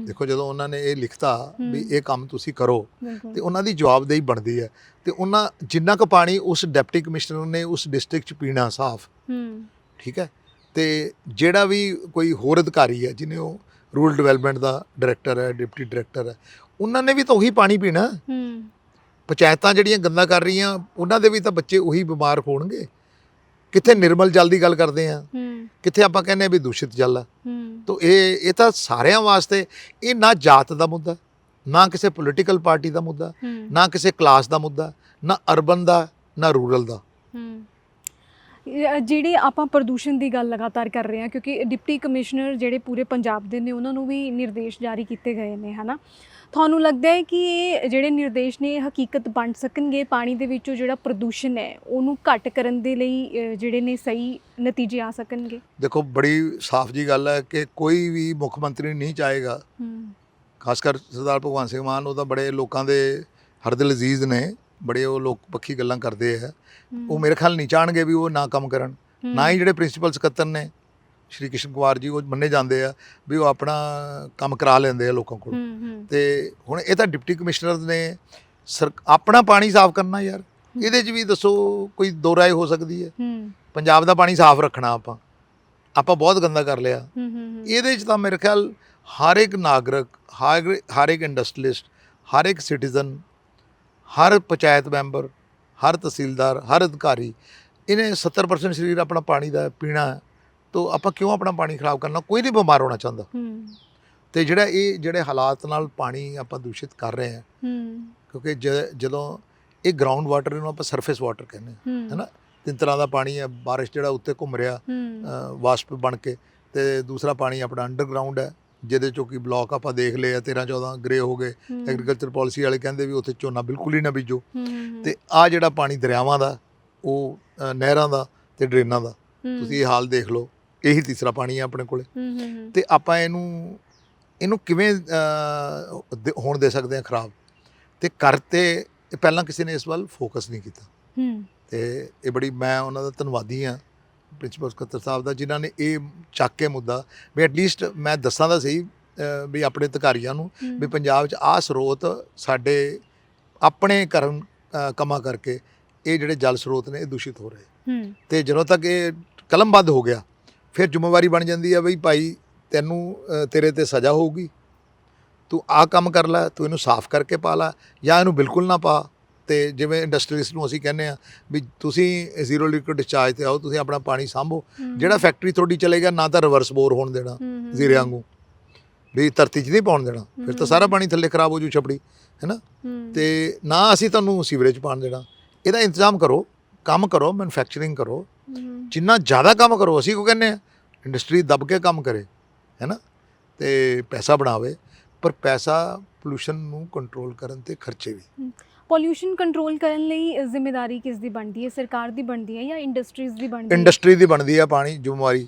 ਦੇਖੋ ਜਦੋਂ ਉਹਨਾਂ ਨੇ ਇਹ ਲਿਖਤਾ ਵੀ। ਇਹ ਕੰਮ ਤੁਸੀਂ ਕਰੋ ਤੇ ਉਹਨਾਂ ਦੀ ਜਵਾਬਦੇਹੀ ਬਣਦੀ ਹੈ। ਤੇ ਉਹਨਾਂ ਜਿੰਨਾ ਕੁ ਪਾਣੀ ਉਸ ਡਿਪਟੀ ਕਮਿਸ਼ਨਰ ਨੇ ਉਸ ਡਿਸਟ੍ਰਿਕਟ ਚ ਪੀਣਾ ਸਾਫ਼ ਠੀਕ ਹੈ? ਤੇ ਜਿਹੜਾ ਵੀ ਕੋਈ ਹੋਰ ਅਧਿਕਾਰੀ ਹੈ ਜਿਹਨੇ ਉਹ ਰੂਰਲ ਡਿਵੈਲਪਮੈਂਟ ਦਾ ਡਾਇਰੈਕਟਰ ਹੈ ਡਿਪਟੀ ਡਾਇਰੈਕਟਰ ਹੈ। ਉਹਨਾਂ ਨੇ ਵੀ ਤਾਂ ਉਹੀ ਪਾਣੀ ਪੀਣਾ। ਪੰਚਾਇਤਾਂ ਜਿਹੜੀਆਂ ਗੰਦਾ ਕਰ ਰਹੀਆਂ ਉਹਨਾਂ ਦੇ ਵੀ ਤਾਂ ਬੱਚੇ ਉਹੀ ਬਿਮਾਰ ਹੋਣਗੇ। ਕਿੱਥੇ ਨਿਰਮਲ ਜਲ ਦੀ ਗੱਲ ਕਰਦੇ ਆ। ਕਿੱਥੇ ਆਪਾਂ ਕਹਿੰਦੇ ਆ ਵੀ ਦੂਸ਼ਿਤ ਜਲ ਆ। ਤੋ ਇਹ ਇਹ ਤਾਂ ਸਾਰਿਆਂ ਵਾਸਤੇ ਇਹ ਨਾ ਜਾਤ ਦਾ ਮੁੱਦਾ ਨਾ ਕਿਸੇ ਪੋਲੀਟੀਕਲ ਪਾਰਟੀ ਦਾ ਮੁੱਦਾ ਨਾ ਕਿਸੇ ਕਲਾਸ ਦਾ ਮੁੱਦਾ ਨਾ ਅਰਬਨ ਦਾ ਨਾ ਰੂਰਲ ਦਾ। ਜਿਹੜੇ ਆਪਾਂ ਪ੍ਰਦੂਸ਼ਣ ਦੀ ਗੱਲ ਲਗਾਤਾਰ ਕਰ ਰਹੇ ਹਾਂ ਕਿਉਂਕਿ ਡਿਪਟੀ ਕਮਿਸ਼ਨਰ ਜਿਹੜੇ ਪੂਰੇ ਪੰਜਾਬ ਦੇ ਨੇ ਉਹਨਾਂ ਨੂੰ ਵੀ ਨਿਰਦੇਸ਼ ਜਾਰੀ ਕੀਤੇ ਗਏ ਨੇ ਹਨਾ? ਤੁਹਾਨੂੰ ਲੱਗਦਾ ਹੈ ਕਿ ਇਹ ਜਿਹੜੇ ਨਿਰਦੇਸ਼ ਨੇ ਹਕੀਕਤ ਬਣ ਸਕਣਗੇ? ਪਾਣੀ ਦੇ ਵਿੱਚੋਂ ਜਿਹੜਾ ਪ੍ਰਦੂਸ਼ਣ ਹੈ ਉਹਨੂੰ ਘੱਟ ਕਰਨ ਦੇ ਲਈ ਜਿਹੜੇ ਨੇ ਸਹੀ ਨਤੀਜੇ ਆ ਸਕਣਗੇ? ਦੇਖੋ ਬੜੀ ਸਾਫ਼ ਜੀ ਗੱਲ ਹੈ ਕਿ ਕੋਈ ਵੀ ਮੁੱਖ ਮੰਤਰੀ ਨਹੀਂ ਚਾਹੇਗਾ। ਖਾਸ ਕਰ ਸਰਦਾਰ ਭਗਵੰਤ ਸਿੰਘ ਮਾਨ ਉਹ ਤਾਂ ਬੜੇ ਲੋਕਾਂ ਦੇ ਹਰਦਿਲ ਅਜ਼ੀਜ਼ ਨੇ। ਬੜੇ ਉਹ ਲੋਕ ਪੱਖੀ ਗੱਲਾਂ ਕਰਦੇ ਆ। ਉਹ ਮੇਰੇ ਖਿਆਲ ਨਹੀਂ ਚਾਹਣਗੇ ਵੀ ਉਹ ਨਾ ਕੰਮ ਕਰਨ। ਨਾ ਹੀ ਜਿਹੜੇ ਪ੍ਰਿੰਸੀਪਲ ਸਕੱਤਰ ਨੇ ਸ਼੍ਰੀ ਕ੍ਰਿਸ਼ਨ ਕੁਮਾਰ ਜੀ ਉਹ ਮੰਨੇ ਜਾਂਦੇ ਆ ਵੀ ਉਹ ਆਪਣਾ ਕੰਮ ਕਰਾ ਲੈਂਦੇ ਆ ਲੋਕਾਂ ਕੋਲ। ਤੇ ਹੁਣ ਇਹ ਤਾਂ ਡਿਪਟੀ ਕਮਿਸ਼ਨਰ ਨੇ ਆਪਣਾ ਪਾਣੀ ਸਾਫ਼ ਕਰਨਾ ਯਾਰ। ਇਹਦੇ 'ਚ ਵੀ ਦੱਸੋ ਕੋਈ ਦੋ ਰਾਏ ਹੋ ਸਕਦੀ ਹੈ। ਪੰਜਾਬ ਦਾ ਪਾਣੀ ਸਾਫ਼ ਰੱਖਣਾ ਆਪਾਂ। ਆਪਾਂ ਬਹੁਤ ਗੰਦਾ ਕਰ ਲਿਆ। ਇਹਦੇ 'ਚ ਤਾਂ ਮੇਰੇ ਖਿਆਲ ਹਰ ਇੱਕ ਨਾਗਰਿਕ ਹਰ ਹਰ ਇੱਕ ਇੰਡਸਟਰੀਲਿਸਟ ਹਰ ਇੱਕ ਸਿਟੀਜ਼ਨ ਹਰ ਪੰਚਾਇਤ ਮੈਂਬਰ ਹਰ ਤਹਿਸੀਲਦਾਰ ਹਰ ਅਧਿਕਾਰੀ ਇਹਨੇ 70% ਸਰੀਰ ਆਪਣਾ ਪਾਣੀ ਦਾ ਪੀਣਾ ਤੋ ਆਪਾਂ ਕਿਉਂ ਆਪਣਾ ਪਾਣੀ ਖਰਾਬ ਕਰਨਾ? ਕੋਈ ਨਹੀਂ ਬਿਮਾਰ ਹੋਣਾ ਚਾਹੁੰਦਾ। ਹੂੰ। ਤੇ ਜਿਹੜਾ ਇਹ ਜਿਹੜੇ ਹਾਲਾਤ ਨਾਲ ਪਾਣੀ ਆਪਾਂ ਦੂਸ਼ਿਤ ਕਰ ਰਹੇ ਹਾਂ ਕਿਉਂਕਿ ਜਦੋਂ ਇਹ ਗਰਾਊਂਡ ਵਾਟਰ ਨੂੰ ਆਪਾਂ ਸਰਫੇਸ ਵਾਟਰ ਕਹਿੰਦੇ ਹਾਂ ਹੈਨਾ? ਤਿੰਨ ਤਰ੍ਹਾਂ ਦਾ ਪਾਣੀ ਹੈ ਬਾਰਿਸ਼ ਜਿਹੜਾ ਉੱਤੇ ਘੁੰਮ ਰਿਹਾ ਵਾਸ਼ਪ ਬਣ ਕੇ ਤੇ ਦੂਸਰਾ ਪਾਣੀ ਆਪਣਾ ਅੰਡਰਗਰਾਉਂਡ ਹੈ ਜਿਹਦੇ ਚੋਂ ਕੀ ਬਲਾਕ ਆਪਾਂ ਦੇਖ ਲਏ ਆ 13 14 ਗ੍ਰੇ ਹੋ ਗਏ। ਐਗਰੀਕਲਚਰ ਪਾਲਿਸੀ ਵਾਲੇ ਕਹਿੰਦੇ ਵੀ ਉੱਥੇ ਝੋਨਾ ਬਿਲਕੁਲ ਹੀ ਨਾ ਬੀਜੋ। ਤੇ ਆ ਜਿਹੜਾ ਪਾਣੀ ਦਰਿਆਵਾਂ ਦਾ ਉਹ ਨਹਿਰਾਂ ਦਾ ਤੇ ਡਰੇਨਾਂ ਦਾ ਤੁਸੀਂ ਇਹ ਹਾਲ ਦੇਖ ਲਓ। ਇਹੀ ਤੀਸਰਾ ਪਾਣੀ ਹੈ ਆਪਣੇ ਕੋਲੇ। ਤੇ ਆਪਾਂ ਇਹਨੂੰ ਇਹਨੂੰ ਕਿਵੇਂ ਹੋਣ ਦੇ ਸਕਦੇ ਹਾਂ ਖਰਾਬ? ਤੇ ਕਰਤੇ ਪਹਿਲਾਂ ਕਿਸੇ ਨੇ ਇਸ ਵੱਲ ਫੋਕਸ ਨਹੀਂ ਕੀਤਾ। ਤੇ ਇਹ ਬੜੀ ਮੈਂ ਉਹਨਾਂ ਦਾ ਧੰਨਵਾਦੀ ਹਾਂ ਪ੍ਰਿੰਸੀਪਲ ਸਕੱਤਰ ਸਾਹਿਬ ਦਾ ਜਿਨ੍ਹਾਂ ਨੇ ਇਹ ਚੱਕ ਕੇ ਮੁੱਦਾ ਵੀ ਐਟਲੀਸਟ ਮੈਂ ਦੱਸਾਂ ਦਾ ਸਹੀ ਵੀ ਆਪਣੇ ਅਧਿਕਾਰੀਆਂ ਨੂੰ ਵੀ ਪੰਜਾਬ 'ਚ ਆਹ ਸਰੋਤ ਸਾਡੇ ਆਪਣੇ ਕਰਮ ਅ, ਕੰਮਾਂ ਕਰਕੇ ਇਹ ਜਿਹੜੇ ਜਲ ਸਰੋਤ ਨੇ ਇਹ ਦੂਸ਼ਿਤ ਹੋ ਰਹੇ। ਤੇ ਜਦੋਂ ਤੱਕ ਇਹ ਕਲਮਬੱਧ ਹੋ ਗਿਆ ਫਿਰ ਜ਼ਿੰਮੇਵਾਰੀ ਬਣ ਜਾਂਦੀ ਹੈ ਬਈ ਭਾਈ ਤੈਨੂੰ ਤੇਰੇ ਤੇ ਸਜ਼ਾ ਹੋਊਗੀ। ਤੂੰ ਆਹ ਕੰਮ ਕਰ ਲੈ ਤੂੰ ਇਹਨੂੰ ਸਾਫ਼ ਕਰਕੇ ਪਾ ਲੈ ਜਾਂ ਇਹਨੂੰ ਬਿਲਕੁਲ ਨਾ ਪਾ। ਤੇ ਜਿਵੇਂ ਇੰਡਸਟਰੀਜ਼ ਨੂੰ ਅਸੀਂ ਕਹਿੰਦੇ ਆ ਵੀ ਤੁਸੀਂ ਜ਼ੀਰੋ ਲਿਕੁਇਡ ਡਿਸਚਾਰਜ ਤੇ ਆਓ ਤੁਸੀਂ ਆਪਣਾ ਪਾਣੀ ਸਾਂਭੋ। ਜਿਹੜਾ ਫੈਕਟਰੀ ਤੁਹਾਡੀ ਚਲੇਗਾ ਨਾ ਤਾਂ ਰਿਵਰਸ ਬੋਰ ਹੋਣ ਦੇਣਾ ਜ਼ੀਰੇ ਵਾਂਗੂ। ਵੀ ਧਰਤੀ 'ਚ ਨਹੀਂ ਪਾਉਣ ਦੇਣਾ। ਫਿਰ ਤਾਂ ਸਾਰਾ ਪਾਣੀ ਥੱਲੇ ਖਰਾਬ ਹੋ ਜੂ ਛਪੜੀ ਹੈਨਾ? ਤੇ ਨਾ ਅਸੀਂ ਤੁਹਾਨੂੰ ਸੀਵਰੇਜ ਪਾਣ ਦੇਣਾ। ਇਹਦਾ ਇੰਤਜ਼ਾਮ ਕਰੋ ਕੰਮ ਕਰੋ ਮੈਨੂਫੈਕਚਰਿੰਗ ਕਰੋ। ਜਿੰਨਾ ਜ਼ਿਆਦਾ ਕੰਮ ਕਰੋ ਅਸੀਂ ਕੋ ਕਹਿੰਦੇ ਆ ਇੰਡਸਟਰੀ ਦਬ ਕੇ ਕੰਮ ਕਰੇ ਹੈਨਾ? ਤੇ ਪੈਸਾ ਬਣਾਵੇ ਪਰ ਪੈਸਾ ਪੋਲੂਸ਼ਨ ਨੂੰ ਕੰਟਰੋਲ ਕਰਨ ਤੇ ਖਰਚੇ ਵੀ। ਪੋਲਿਊਸ਼ਨ ਕੰਟਰੋਲ ਕਰਨ ਲਈ ਜ਼ਿੰਮੇਵਾਰੀ ਕਿਸ ਦੀ ਬਣਦੀ ਹੈ? ਸਰਕਾਰ ਦੀ ਬਣਦੀ ਹੈ ਜਾਂ ਇੰਡਸਟਰੀਜ਼ ਦੀ ਬਣਦੀ ਹੈ? ਇੰਡਸਟਰੀ ਦੀ ਬਣਦੀ ਆ ਪਾਣੀ ਜ਼ਿੰਮੇਵਾਰੀ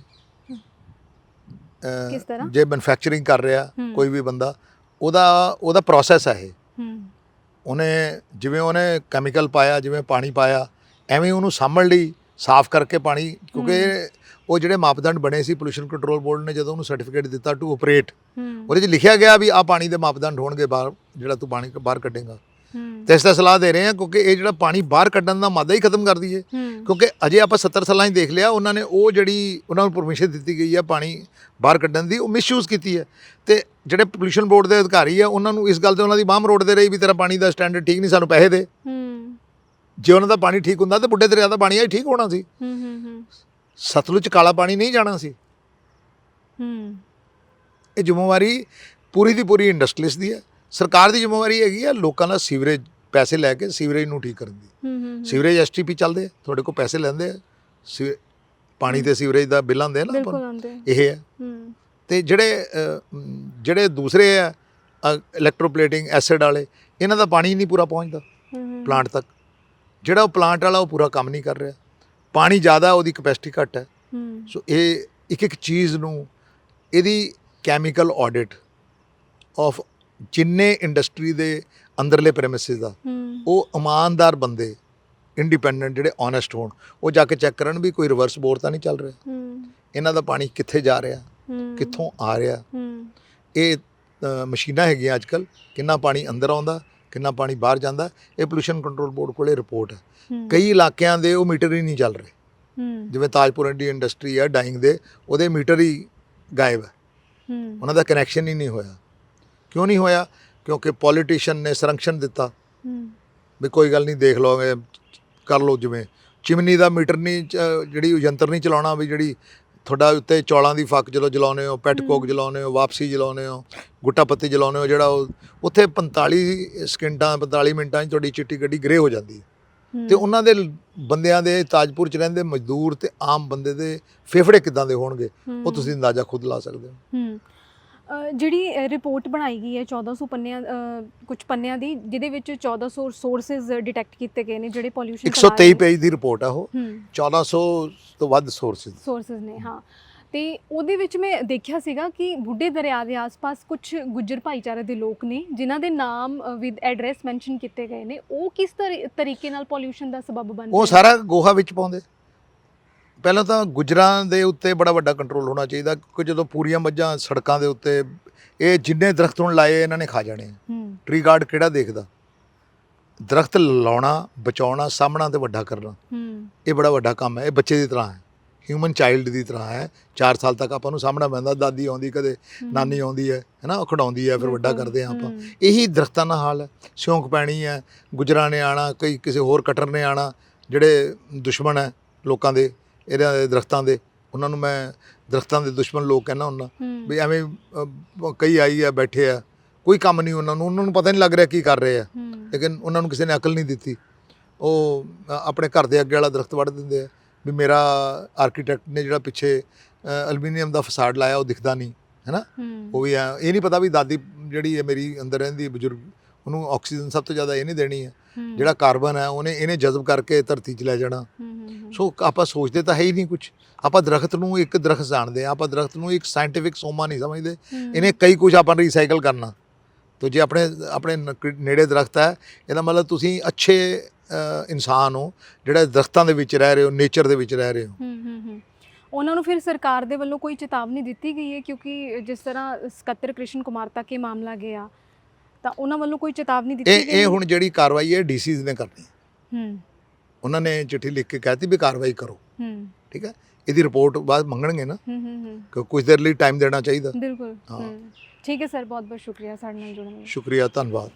ਕਿਸ ਤਰ੍ਹਾਂ? ਜੇ ਮੈਨੂਫੈਕਚਰਿੰਗ ਕਰ ਰਿਹਾ ਹੂੰ। ਕੋਈ ਵੀ ਬੰਦਾ ਉਹਦਾ ਉਹਦਾ ਪ੍ਰੋਸੈਸ ਹੈ ਇਹ। ਹੂੰ। ਉਹਨੇ ਜਿਵੇਂ ਉਹਨੇ ਕੈਮੀਕਲ ਪਾਇਆ ਜਿਵੇਂ ਪਾਣੀ ਪਾਇਆ ਐਵੇਂ ਉਹਨੂੰ ਸਾਂਭਣ ਲਈ ਸਾਫ਼ ਕਰਕੇ ਪਾਣੀ ਕਿਉਂਕਿ ਉਹ ਜਿਹੜੇ ਮਾਪਦੰਡ ਬਣੇ ਸੀ ਪੋਲੂਸ਼ਨ ਕੰਟਰੋਲ ਬੋਰਡ ਨੇ ਜਦੋਂ ਉਹਨੂੰ ਸਰਟੀਫਿਕੇਟ ਦਿੱਤਾ ਟੂ ਆਪਰੇਟ ਹੂੰ। ਉਹਦੇ 'ਚ ਲਿਖਿਆ ਗਿਆ ਵੀ ਆਹ ਪਾਣੀ ਦੇ ਮਾਪਦੰਡ ਹੋਣਗੇ ਬਾਹਰ ਜਿਹੜਾ ਤੂੰ ਪਾਣੀ ਬਾਹਰ ਕੱਢੇਗਾ। ਹੂੰ ਤੇ ਇਸ ਦਾ ਸਲਾਹ ਦੇ ਰਹੇ ਹਾਂ ਕਿਉਂਕਿ ਇਹ ਜਿਹੜਾ ਪਾਣੀ ਬਾਹਰ ਕੱਢਣ ਦਾ ਮਾਦਾ ਹੀ ਖਤਮ ਕਰ ਦਈਏ। ਹੂੰ। ਕਿਉਂਕਿ ਅਜੇ ਆਪਾਂ 70 ਸਾਲਾਂ 'ਚ ਦੇਖ ਲਿਆ ਉਹਨਾਂ ਨੇ ਉਹ ਜਿਹੜੀ ਉਹਨਾਂ ਨੂੰ ਪਰਮਿਸ਼ਨ ਦਿੱਤੀ ਗਈ ਹੈ ਪਾਣੀ ਬਾਹਰ ਕੱਢਣ ਦੀ ਉਹ ਮਿਸਯੂਜ਼ ਕੀਤੀ ਹੈ। ਤੇ ਜਿਹੜੇ ਪੋਲੂਸ਼ਨ ਬੋਰਡ ਦੇ ਅਧਿਕਾਰੀ ਆ ਉਹਨਾਂ ਨੂੰ ਇਸ ਗੱਲ ਤੇ ਉਹਨਾਂ ਦੀ ਬਾਹ ਮਰੋੜਦੇ ਰਹੀ ਵੀ ਤੇਰਾ ਪਾਣੀ ਦਾ ਸਟੈਂਡਰਡ ਠੀਕ ਨਹੀਂ ਸਾਨੂੰ ਪੈਸੇ ਦੇ। ਹੂੰ। ਜੇ ਉਹਨਾਂ ਦਾ ਪਾਣੀ ਠੀਕ ਹੁੰਦਾ ਤਾਂ ਬੁੱਢੇ ਦਰਿਆ ਦਾ ਪਾਣੀ ਆ ਠੀਕ ਹੋਣਾ ਸੀ। ਹੂੰ ਹੂੰ ਹੂੰ। ਸਤਲੁਜ ਕਾਲਾ ਪਾਣੀ ਨਹੀਂ ਜਾਣਾ ਸੀ। ਹੂੰ। ਇਹ ਜ਼ਿੰਮੇਵਾਰੀ ਪੂਰੀ ਦੀ ਪੂਰੀ ਇੰਡਸਟਰੀਜ਼ ਦੀ ਹੈ। ਸਰਕਾਰ ਦੀ ਜ਼ਿੰਮੇਵਾਰੀ ਹੈਗੀ ਹੈ ਲੋਕਾਂ ਦਾ ਸੀਵਰੇਜ ਪੈਸੇ ਲੈ ਕੇ ਸੀਵਰੇਜ ਨੂੰ ਠੀਕ ਕਰਨ ਦੀ। ਸੀਵਰੇਜ ਐਸਟੀਪੀ ਚੱਲਦੇ ਆ ਤੁਹਾਡੇ ਕੋਲ ਪੈਸੇ ਲੈਂਦੇ ਆ ਪਾਣੀ ਤੇ ਸੀਵਰੇਜ ਦਾ ਬਿੱਲ ਆਉਂਦੇ ਆ ਨਾ ਇਹ ਹੈ। ਤੇ ਜਿਹੜੇ ਜਿਹੜੇ ਦੂਸਰੇ ਆ ਇਲੈਕਟ੍ਰੋਪਲੇਟਿੰਗ ਐਸਿਡ ਵਾਲੇ ਇਹਨਾਂ ਦਾ ਪਾਣੀ ਨਹੀਂ ਪੂਰਾ ਪਹੁੰਚਦਾ ਪਲਾਂਟ ਤੱਕ। ਜਿਹੜਾ ਉਹ ਪਲਾਂਟ ਵਾਲਾ ਉਹ ਪੂਰਾ ਕੰਮ ਨਹੀਂ ਕਰ ਰਿਹਾ। ਪਾਣੀ ਜ਼ਿਆਦਾ ਉਹਦੀ ਕਪੈਸਿਟੀ ਘੱਟ ਹੈ। ਹੂੰ। ਸੋ ਇਹ ਇੱਕ ਇੱਕ ਚੀਜ਼ ਨੂੰ ਇਹਦੀ ਕੈਮੀਕਲ ਆਡਿਟ ਆਫ ਜਿੰਨੇ ਇੰਡਸਟਰੀ ਦੇ ਅੰਦਰਲੇ ਪ੍ਰੈਮਿਸਿਸ ਦਾ ਉਹ ਇਮਾਨਦਾਰ ਬੰਦੇ ਇੰਡੀਪੈਂਡੈਂਟ ਜਿਹੜੇ ਓਨੈਸਟ ਹੋਣ ਉਹ ਜਾ ਕੇ ਚੈੱਕ ਕਰਨ ਵੀ ਕੋਈ ਰਿਵਰਸ ਬੋਰ ਤਾਂ ਨਹੀਂ ਚੱਲ ਰਿਹਾ। ਇਹਨਾਂ ਦਾ ਪਾਣੀ ਕਿੱਥੇ ਜਾ ਰਿਹਾ ਕਿੱਥੋਂ ਆ ਰਿਹਾ। ਇਹ ਮਸ਼ੀਨਾਂ ਹੈਗੀਆਂ ਅੱਜ ਕੱਲ ਕਿੰਨਾ ਪਾਣੀ ਅੰਦਰ ਆਉਂਦਾ ਕਿੰਨਾ ਪਾਣੀ ਬਾਹਰ ਜਾਂਦਾ ਇਹ ਪੋਲੂਸ਼ਨ ਕੰਟਰੋਲ ਬੋਰਡ ਕੋਲੇ ਰਿਪੋਰਟ ਹੈ। ਕਈ ਇਲਾਕਿਆਂ ਦੇ ਉਹ ਮੀਟਰ ਹੀ ਨਹੀਂ ਚੱਲ ਰਹੇ। ਜਿਵੇਂ ਤਾਜਪੁਰ ਇੰਡੀ ਇੰਡਸਟਰੀ ਹੈ ਡਾਈਂਗ ਦੇ ਉਹਦੇ ਮੀਟਰ ਹੀ ਗਾਇਬ ਹੂੰ। ਉਹਨਾਂ ਦਾ ਕਨੈਕਸ਼ਨ ਹੀ ਨਹੀਂ ਹੋਇਆ। ਕਿਉਂ ਨਹੀਂ ਹੋਇਆ? ਕਿਉਂਕਿ ਪੋਲੀਟੀਸ਼ੀਅਨ ਨੇ ਸੰਰਕਸ਼ਣ ਦਿੱਤਾ। ਵੀ ਕੋਈ ਗੱਲ ਨਹੀਂ ਦੇਖ ਲਓਗੇ ਕਰ ਲਓ ਜਿਵੇਂ। ਚਿਮਨੀ ਦਾ ਮੀਟਰ ਨਹੀਂ ਜਿਹੜੀ ਯੰਤਰ ਨਹੀਂ ਚਲਾਉਣਾ ਵੀ ਜਿਹੜੀ ਤੁਹਾਡਾ ਉੱਤੇ ਚੌਲਾਂ ਦੀ ਫੱਕ ਜਦੋਂ ਜਲਾਉਂਦੇ ਹੋ ਪੈਟ ਕੋਕ ਜਲਾਉਂਦੇ ਹੋ ਵਾਪਸੀ ਜਲਾਉਂਦੇ ਹੋ ਗੁੱਟਾ ਪੱਤੀ ਜਲਾਉਂਦੇ ਹੋ ਜਿਹੜਾ ਉਹ ਉੱਥੇ 45 ਸਕਿੰਟਾਂ 45 ਮਿੰਟਾਂ 'ਚ ਤੁਹਾਡੀ ਚਿੱਟੀ ਗੱਡੀ ਗ੍ਰੇ ਹੋ ਜਾਂਦੀ ਹੈ। ਤੇ ਉਹਨਾਂ ਦੇ ਬੰਦਿਆਂ ਦੇ ਤਾਜਪੁਰ 'ਚ ਰਹਿੰਦੇ ਮਜ਼ਦੂਰ ਤੇ ਆਮ ਬੰਦੇ ਦੇ ਫੇਫੜੇ ਕਿੱਦਾਂ ਦੇ ਹੋਣਗੇ? ਉਹ। ਤੁਸੀਂ ਅੰਦਾਜ਼ਾ ਖੁਦ ਲਾ ਸਕਦੇ ਹੋ। ਜਿਹੜੀ ਰਿਪੋਰਟ ਬਣਾਈ ਗਈ ਹੈ 1400 ਪੰਨਿਆਂ ਕੁਝ ਪੰਨਿਆਂ ਦੀ ਜਿਹਦੇ ਵਿੱਚ 1400 ਸੋਰਸਸ ਡਿਟੈਕਟ ਕੀਤੇ ਗਏ ਨੇ ਜਿਹੜੇ ਪੋਲਿਊਸ਼ਨ 123 ਪੇਜ ਦੀ ਰਿਪੋਰਟ ਆ ਉਹ। ਹੂੰ। 1400 ਤੋਂ ਵੱਧ ਸੋਰਸਿਸ ਸੋਰਸਸ ਨੇ ਹਾਂ। ਤੇ ਉਹਦੇ ਵਿੱਚ ਮੈਂ ਦੇਖਿਆ ਸੀਗਾ ਕਿ ਬੁੱਢੇ ਦਰਿਆ ਦੇ ਆਸ-ਪਾਸ ਕੁਝ ਗੁੱਜਰ ਭਾਈਚਾਰੇ ਦੇ ਲੋਕ ਨੇ ਜਿਨ੍ਹਾਂ ਦੇ ਨਾਮ ਵਿਦ ਐਡਰੈਸ ਮੈਂਸ਼ਨ ਕੀਤੇ ਗਏ ਨੇ। ਉਹ ਕਿਸ ਤਰੀ- ਤਰੀਕੇ ਨਾਲ ਪੋਲਿਊਸ਼ਨ ਦਾ ਸਬਬ ਬਣਦੇ ਉਹ? ਸਾਰਾ ਗੋਹਾ ਵਿੱਚ ਪਾਉਂਦੇ। ਪਹਿਲਾਂ ਤਾਂ ਗੁਜਰਾਂ ਦੇ ਉੱਤੇ ਬੜਾ ਵੱਡਾ ਕੰਟਰੋਲ ਹੋਣਾ ਚਾਹੀਦਾ ਕਿਉਂਕਿ ਜਦੋਂ ਪੂਰੀਆਂ ਮੱਝਾਂ ਸੜਕਾਂ ਦੇ ਉੱਤੇ ਇਹ ਜਿੰਨੇ ਦਰਖਤ ਹੁਣ ਲਾਏ ਇਹਨਾਂ ਨੇ ਖਾ ਜਾਣੇ ਟਰੀ ਗਾਰਡ ਕਿਹੜਾ ਦੇਖਦਾ? ਦਰਖਤ ਲਾਉਣਾ ਬਚਾਉਣਾ ਸਾਹਮਣਾ ਤੇ ਵੱਡਾ ਕਰਨਾ। ਇਹ ਬੜਾ ਵੱਡਾ ਕੰਮ ਹੈ ਇਹ ਬੱਚੇ ਦੀ ਤਰ੍ਹਾਂ ਹੈ। ਹਿਊਮਨ ਚਾਈਲਡ ਦੀ ਤਰ੍ਹਾਂ ਹੈ। 4 ਸਾਲ ਤੱਕ ਆਪਾਂ ਨੂੰ ਸਾਹਮਣਾ ਪੈਂਦਾ ਦਾਦੀ ਆਉਂਦੀ ਕਦੇ ਨਾਨੀ ਆਉਂਦੀ ਹੈ ਹੈਨਾ ਉਹ ਖਿਡਾਉਂਦੀ ਹੈ ਫਿਰ ਵੱਡਾ ਕਰਦੇ ਆ ਆਪਾਂ। ਇਹੀ ਦਰਖਤਾਂ ਦਾ ਹਾਲ ਹੈ। ਸਿਉਂਕ ਪੈਣੀ ਹੈ ਗੁਜਰਾਂ ਨੇ ਆਣਾ ਕਈ ਕਿਸੇ ਹੋਰ ਕਟਰ ਨੇ ਆਣਾ ਜਿਹੜੇ ਦੁਸ਼ਮਣ ਹੈ ਲੋਕਾਂ ਦੇ ਇਹਨਾਂ ਦੇ ਦਰਖਤਾਂ ਦੇ ਉਹਨਾਂ ਨੂੰ ਮੈਂ ਦਰਖਤਾਂ ਦੇ ਦੁਸ਼ਮਣ ਲੋਕ ਕਹਿੰਦਾ ਹੁੰਦਾ ਵੀ ਐਵੇਂ ਕਈ ਆਈ ਆ ਬੈਠੇ ਆ ਕੋਈ ਕੰਮ ਨਹੀਂ ਉਹਨਾਂ ਨੂੰ ਉਹਨਾਂ ਨੂੰ ਪਤਾ ਨਹੀਂ ਲੱਗ ਰਿਹਾ ਕੀ ਕਰ ਰਹੇ ਆ। ਲੇਕਿਨ ਉਹਨਾਂ ਨੂੰ ਕਿਸੇ ਨੇ ਅਕਲ ਨਹੀਂ ਦਿੱਤੀ। ਉਹ ਅ, ਆਪਣੇ ਘਰ ਦੇ ਅੱਗੇ ਵਾਲਾ ਦਰਖਤ ਵੱਢ ਦਿੰਦੇ ਆ ਵੀ ਮੇਰਾ ਆਰਕੀਟੈਕਟ ਨੇ ਜਿਹੜਾ ਪਿੱਛੇ ਐਲੂਮੀਨੀਅਮ ਦਾ ਫਸਾਡ ਲਾਇਆ ਉਹ ਦਿਖਦਾ ਨਹੀਂ ਉਹ ਵੀ ਐ- ਇਹ ਨਹੀਂ ਪਤਾ ਵੀ ਦਾਦੀ ਜਿਹੜੀ ਹੈ ਮੇਰੀ ਅੰਦਰ ਰਹਿੰਦੀ ਬਜ਼ੁਰਗ ਉਹਨੂੰ ਆਕਸੀਜਨ ਸਭ ਤੋਂ ਜ਼ਿਆਦਾ ਇਹ ਨਹੀਂ ਦੇਣੀ ਹੂੰ, ਜਿਹੜਾ ਕਾਰਬਨ ਹੈ ਉਹਨੇ ਇਹਨੇ ਜਜ਼ਬ ਕਰਕੇ ਧਰਤੀ 'ਚ ਲੈ ਜਾਣਾ। ਸੋ ਆਪਾਂ ਸੋਚਦੇ ਤਾਂ ਹੈ ਹੀ ਨਹੀਂ ਕੁਝ ਆਪਾਂ ਦਰਖਤ ਨੂੰ ਇੱਕ ਦਰਖਤ ਜਾਣਦੇ ਆ ਆਪਾਂ ਦਰਖਤ ਨੂੰ ਇੱਕ ਸਾਇੰਟੀਫਿਕ ਸੋਮਾ ਨਹੀਂ ਸਮਝਦੇ। ਇਹਨੇ ਕਈ ਕੁਝ ਆਪਾਂ ਰੀਸਾਈਕਲ ਕਰਨਾ। ਤੋ ਜੇ ਆਪਣੇ ਆਪਣੇ ਨੇੜੇ ਦਰਖਤ ਹੈ ਇਹਦਾ ਮਤਲਬ ਤੁਸੀਂ ਅੱਛੇ ਇਨਸਾਨ ਹੋ ਜਿਹੜੇ ਦਰਖਤਾਂ ਦੇ ਵਿੱਚ ਰਹਿ ਰਹੇ ਹੋ ਨੇਚਰ ਦੇ ਵਿੱਚ ਰਹਿ ਰਹੇ ਹੂੰ। ਉਹਨਾਂ ਨੂੰ ਫਿਰ ਸਰਕਾਰ ਦੇ ਵੱਲੋਂ ਕੋਈ ਚੇਤਾਵਨੀ ਦਿੱਤੀ ਗਈ ਹੈ? ਕਿਉਂਕਿ ਜਿਸ ਤਰ੍ਹਾਂ ਸਕੱਤਰ ਕ੍ਰਿਸ਼ਨ ਕੁਮਾਰ ਤੱਕ ਇਹ ਮਾਮਲਾ ਗਿਆ ਤਾਂ ਉਹਨਾਂ ਵੱਲੋਂ ਕੋਈ ਚੇਤਾਵਨੀ ਦਿੱਤੀ ਇਹ ਗਈ ਇਹ ਹੁਣ ਜਿਹੜੀ ਕਾਰਵਾਈ ਹੈ ਡੀਸੀਜ਼ ਨੇ ਕਰਨੀ। ਹੂੰ। ਉਹਨਾਂ ਨੇ ਚਿੱਠੀ ਲਿਖ ਕੇ ਕਹਿਤੀ ਵੀ ਕਾਰਵਾਈ ਕਰੋ। ਹੂੰ। ਠੀਕ ਹੈ? ਇਹਦੀ ਰਿਪੋਰਟ ਬਾਅਦ ਮੰਗਣਗੇ ਨਾ। ਹੂੰ ਹੂੰ ਹੂੰ। ਕਿ ਕੁਝ ਦੇਰ ਲਈ ਟਾਈਮ ਦੇਣਾ ਚਾਹੀਦਾ। ਬਿਲਕੁਲ। ਹਾਂ। ਠੀਕ ਹੈ ਸਰ ਬਹੁਤ ਬਹੁਤ ਸ਼ੁਕਰੀਆ ਸਾਡੇ ਨਾਲ ਜੁੜਨ ਲਈ। ਸ਼ੁਕਰੀਆ ਧੰਨਵਾਦ।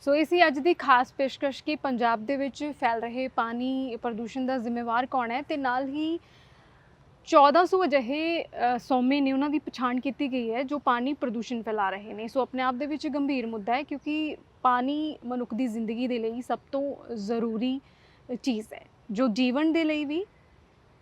ਸੋ ਇਹ ਸੀ ਅੱਜ ਦੀ ਖਾਸ ਪੇਸ਼ਕਸ਼ ਕਿ ਪੰਜਾਬ ਦੇ ਵਿੱਚ ਫੈਲ ਰਹੇ ਪਾਣੀ ਪ੍ਰਦੂਸ਼ਣ ਦਾ ਜ਼ਿੰਮੇਵਾਰ ਕੌਣ ਹੈ ਤੇ ਨਾਲ ਹੀ 1400 ਅਜਿਹੇ ਅ, ਸੌਮੇ ਨੇ ਉਹਨਾਂ ਦੀ ਪਛਾਣ ਕੀਤੀ ਗਈ ਹੈ ਜੋ ਪਾਣੀ ਪ੍ਰਦੂਸ਼ਣ ਫੈਲਾ ਰਹੇ ਨੇ। ਸੋ ਆਪਣੇ ਆਪ ਦੇ ਵਿੱਚ ਗੰਭੀਰ ਮੁੱਦਾ ਹੈ ਕਿਉਂਕਿ ਪਾਣੀ ਮਨੁੱਖ ਦੀ ਜ਼ਿੰਦਗੀ ਦੇ ਲਈ ਸਭ ਤੋਂ ਜ਼ਰੂਰੀ ਚੀਜ਼ ਹੈ ਜੋ ਜੀਵਨ ਦੇ ਲਈ ਵੀ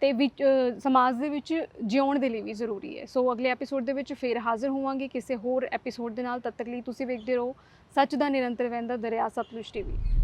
ਤੇ ਵਿੱਚ ਸਮਾਜ ਦੇ ਵਿੱਚ ਜਿਉਣ ਦੇ ਲਈ ਵੀ ਜ਼ਰੂਰੀ ਹੈ। ਸੋ ਅਗਲੇ ਐਪੀਸੋਡ ਦੇ ਵਿੱਚ ਫੇਰ ਹਾਜ਼ਰ ਹੋਵਾਂਗੇ ਕਿਸੇ ਹੋਰ ਐਪੀਸੋਡ ਦੇ ਨਾਲ। ਤਦ ਤੱਕ ਲਈ ਤੁਸੀਂ ਵੇਖਦੇ ਰਹੋ ਸੱਚ ਦਾ ਨਿਰੰਤਰ ਵਹਿੰਦਾ ਦਰਿਆ ਸਤਲੁਜ ਟੀਵੀ।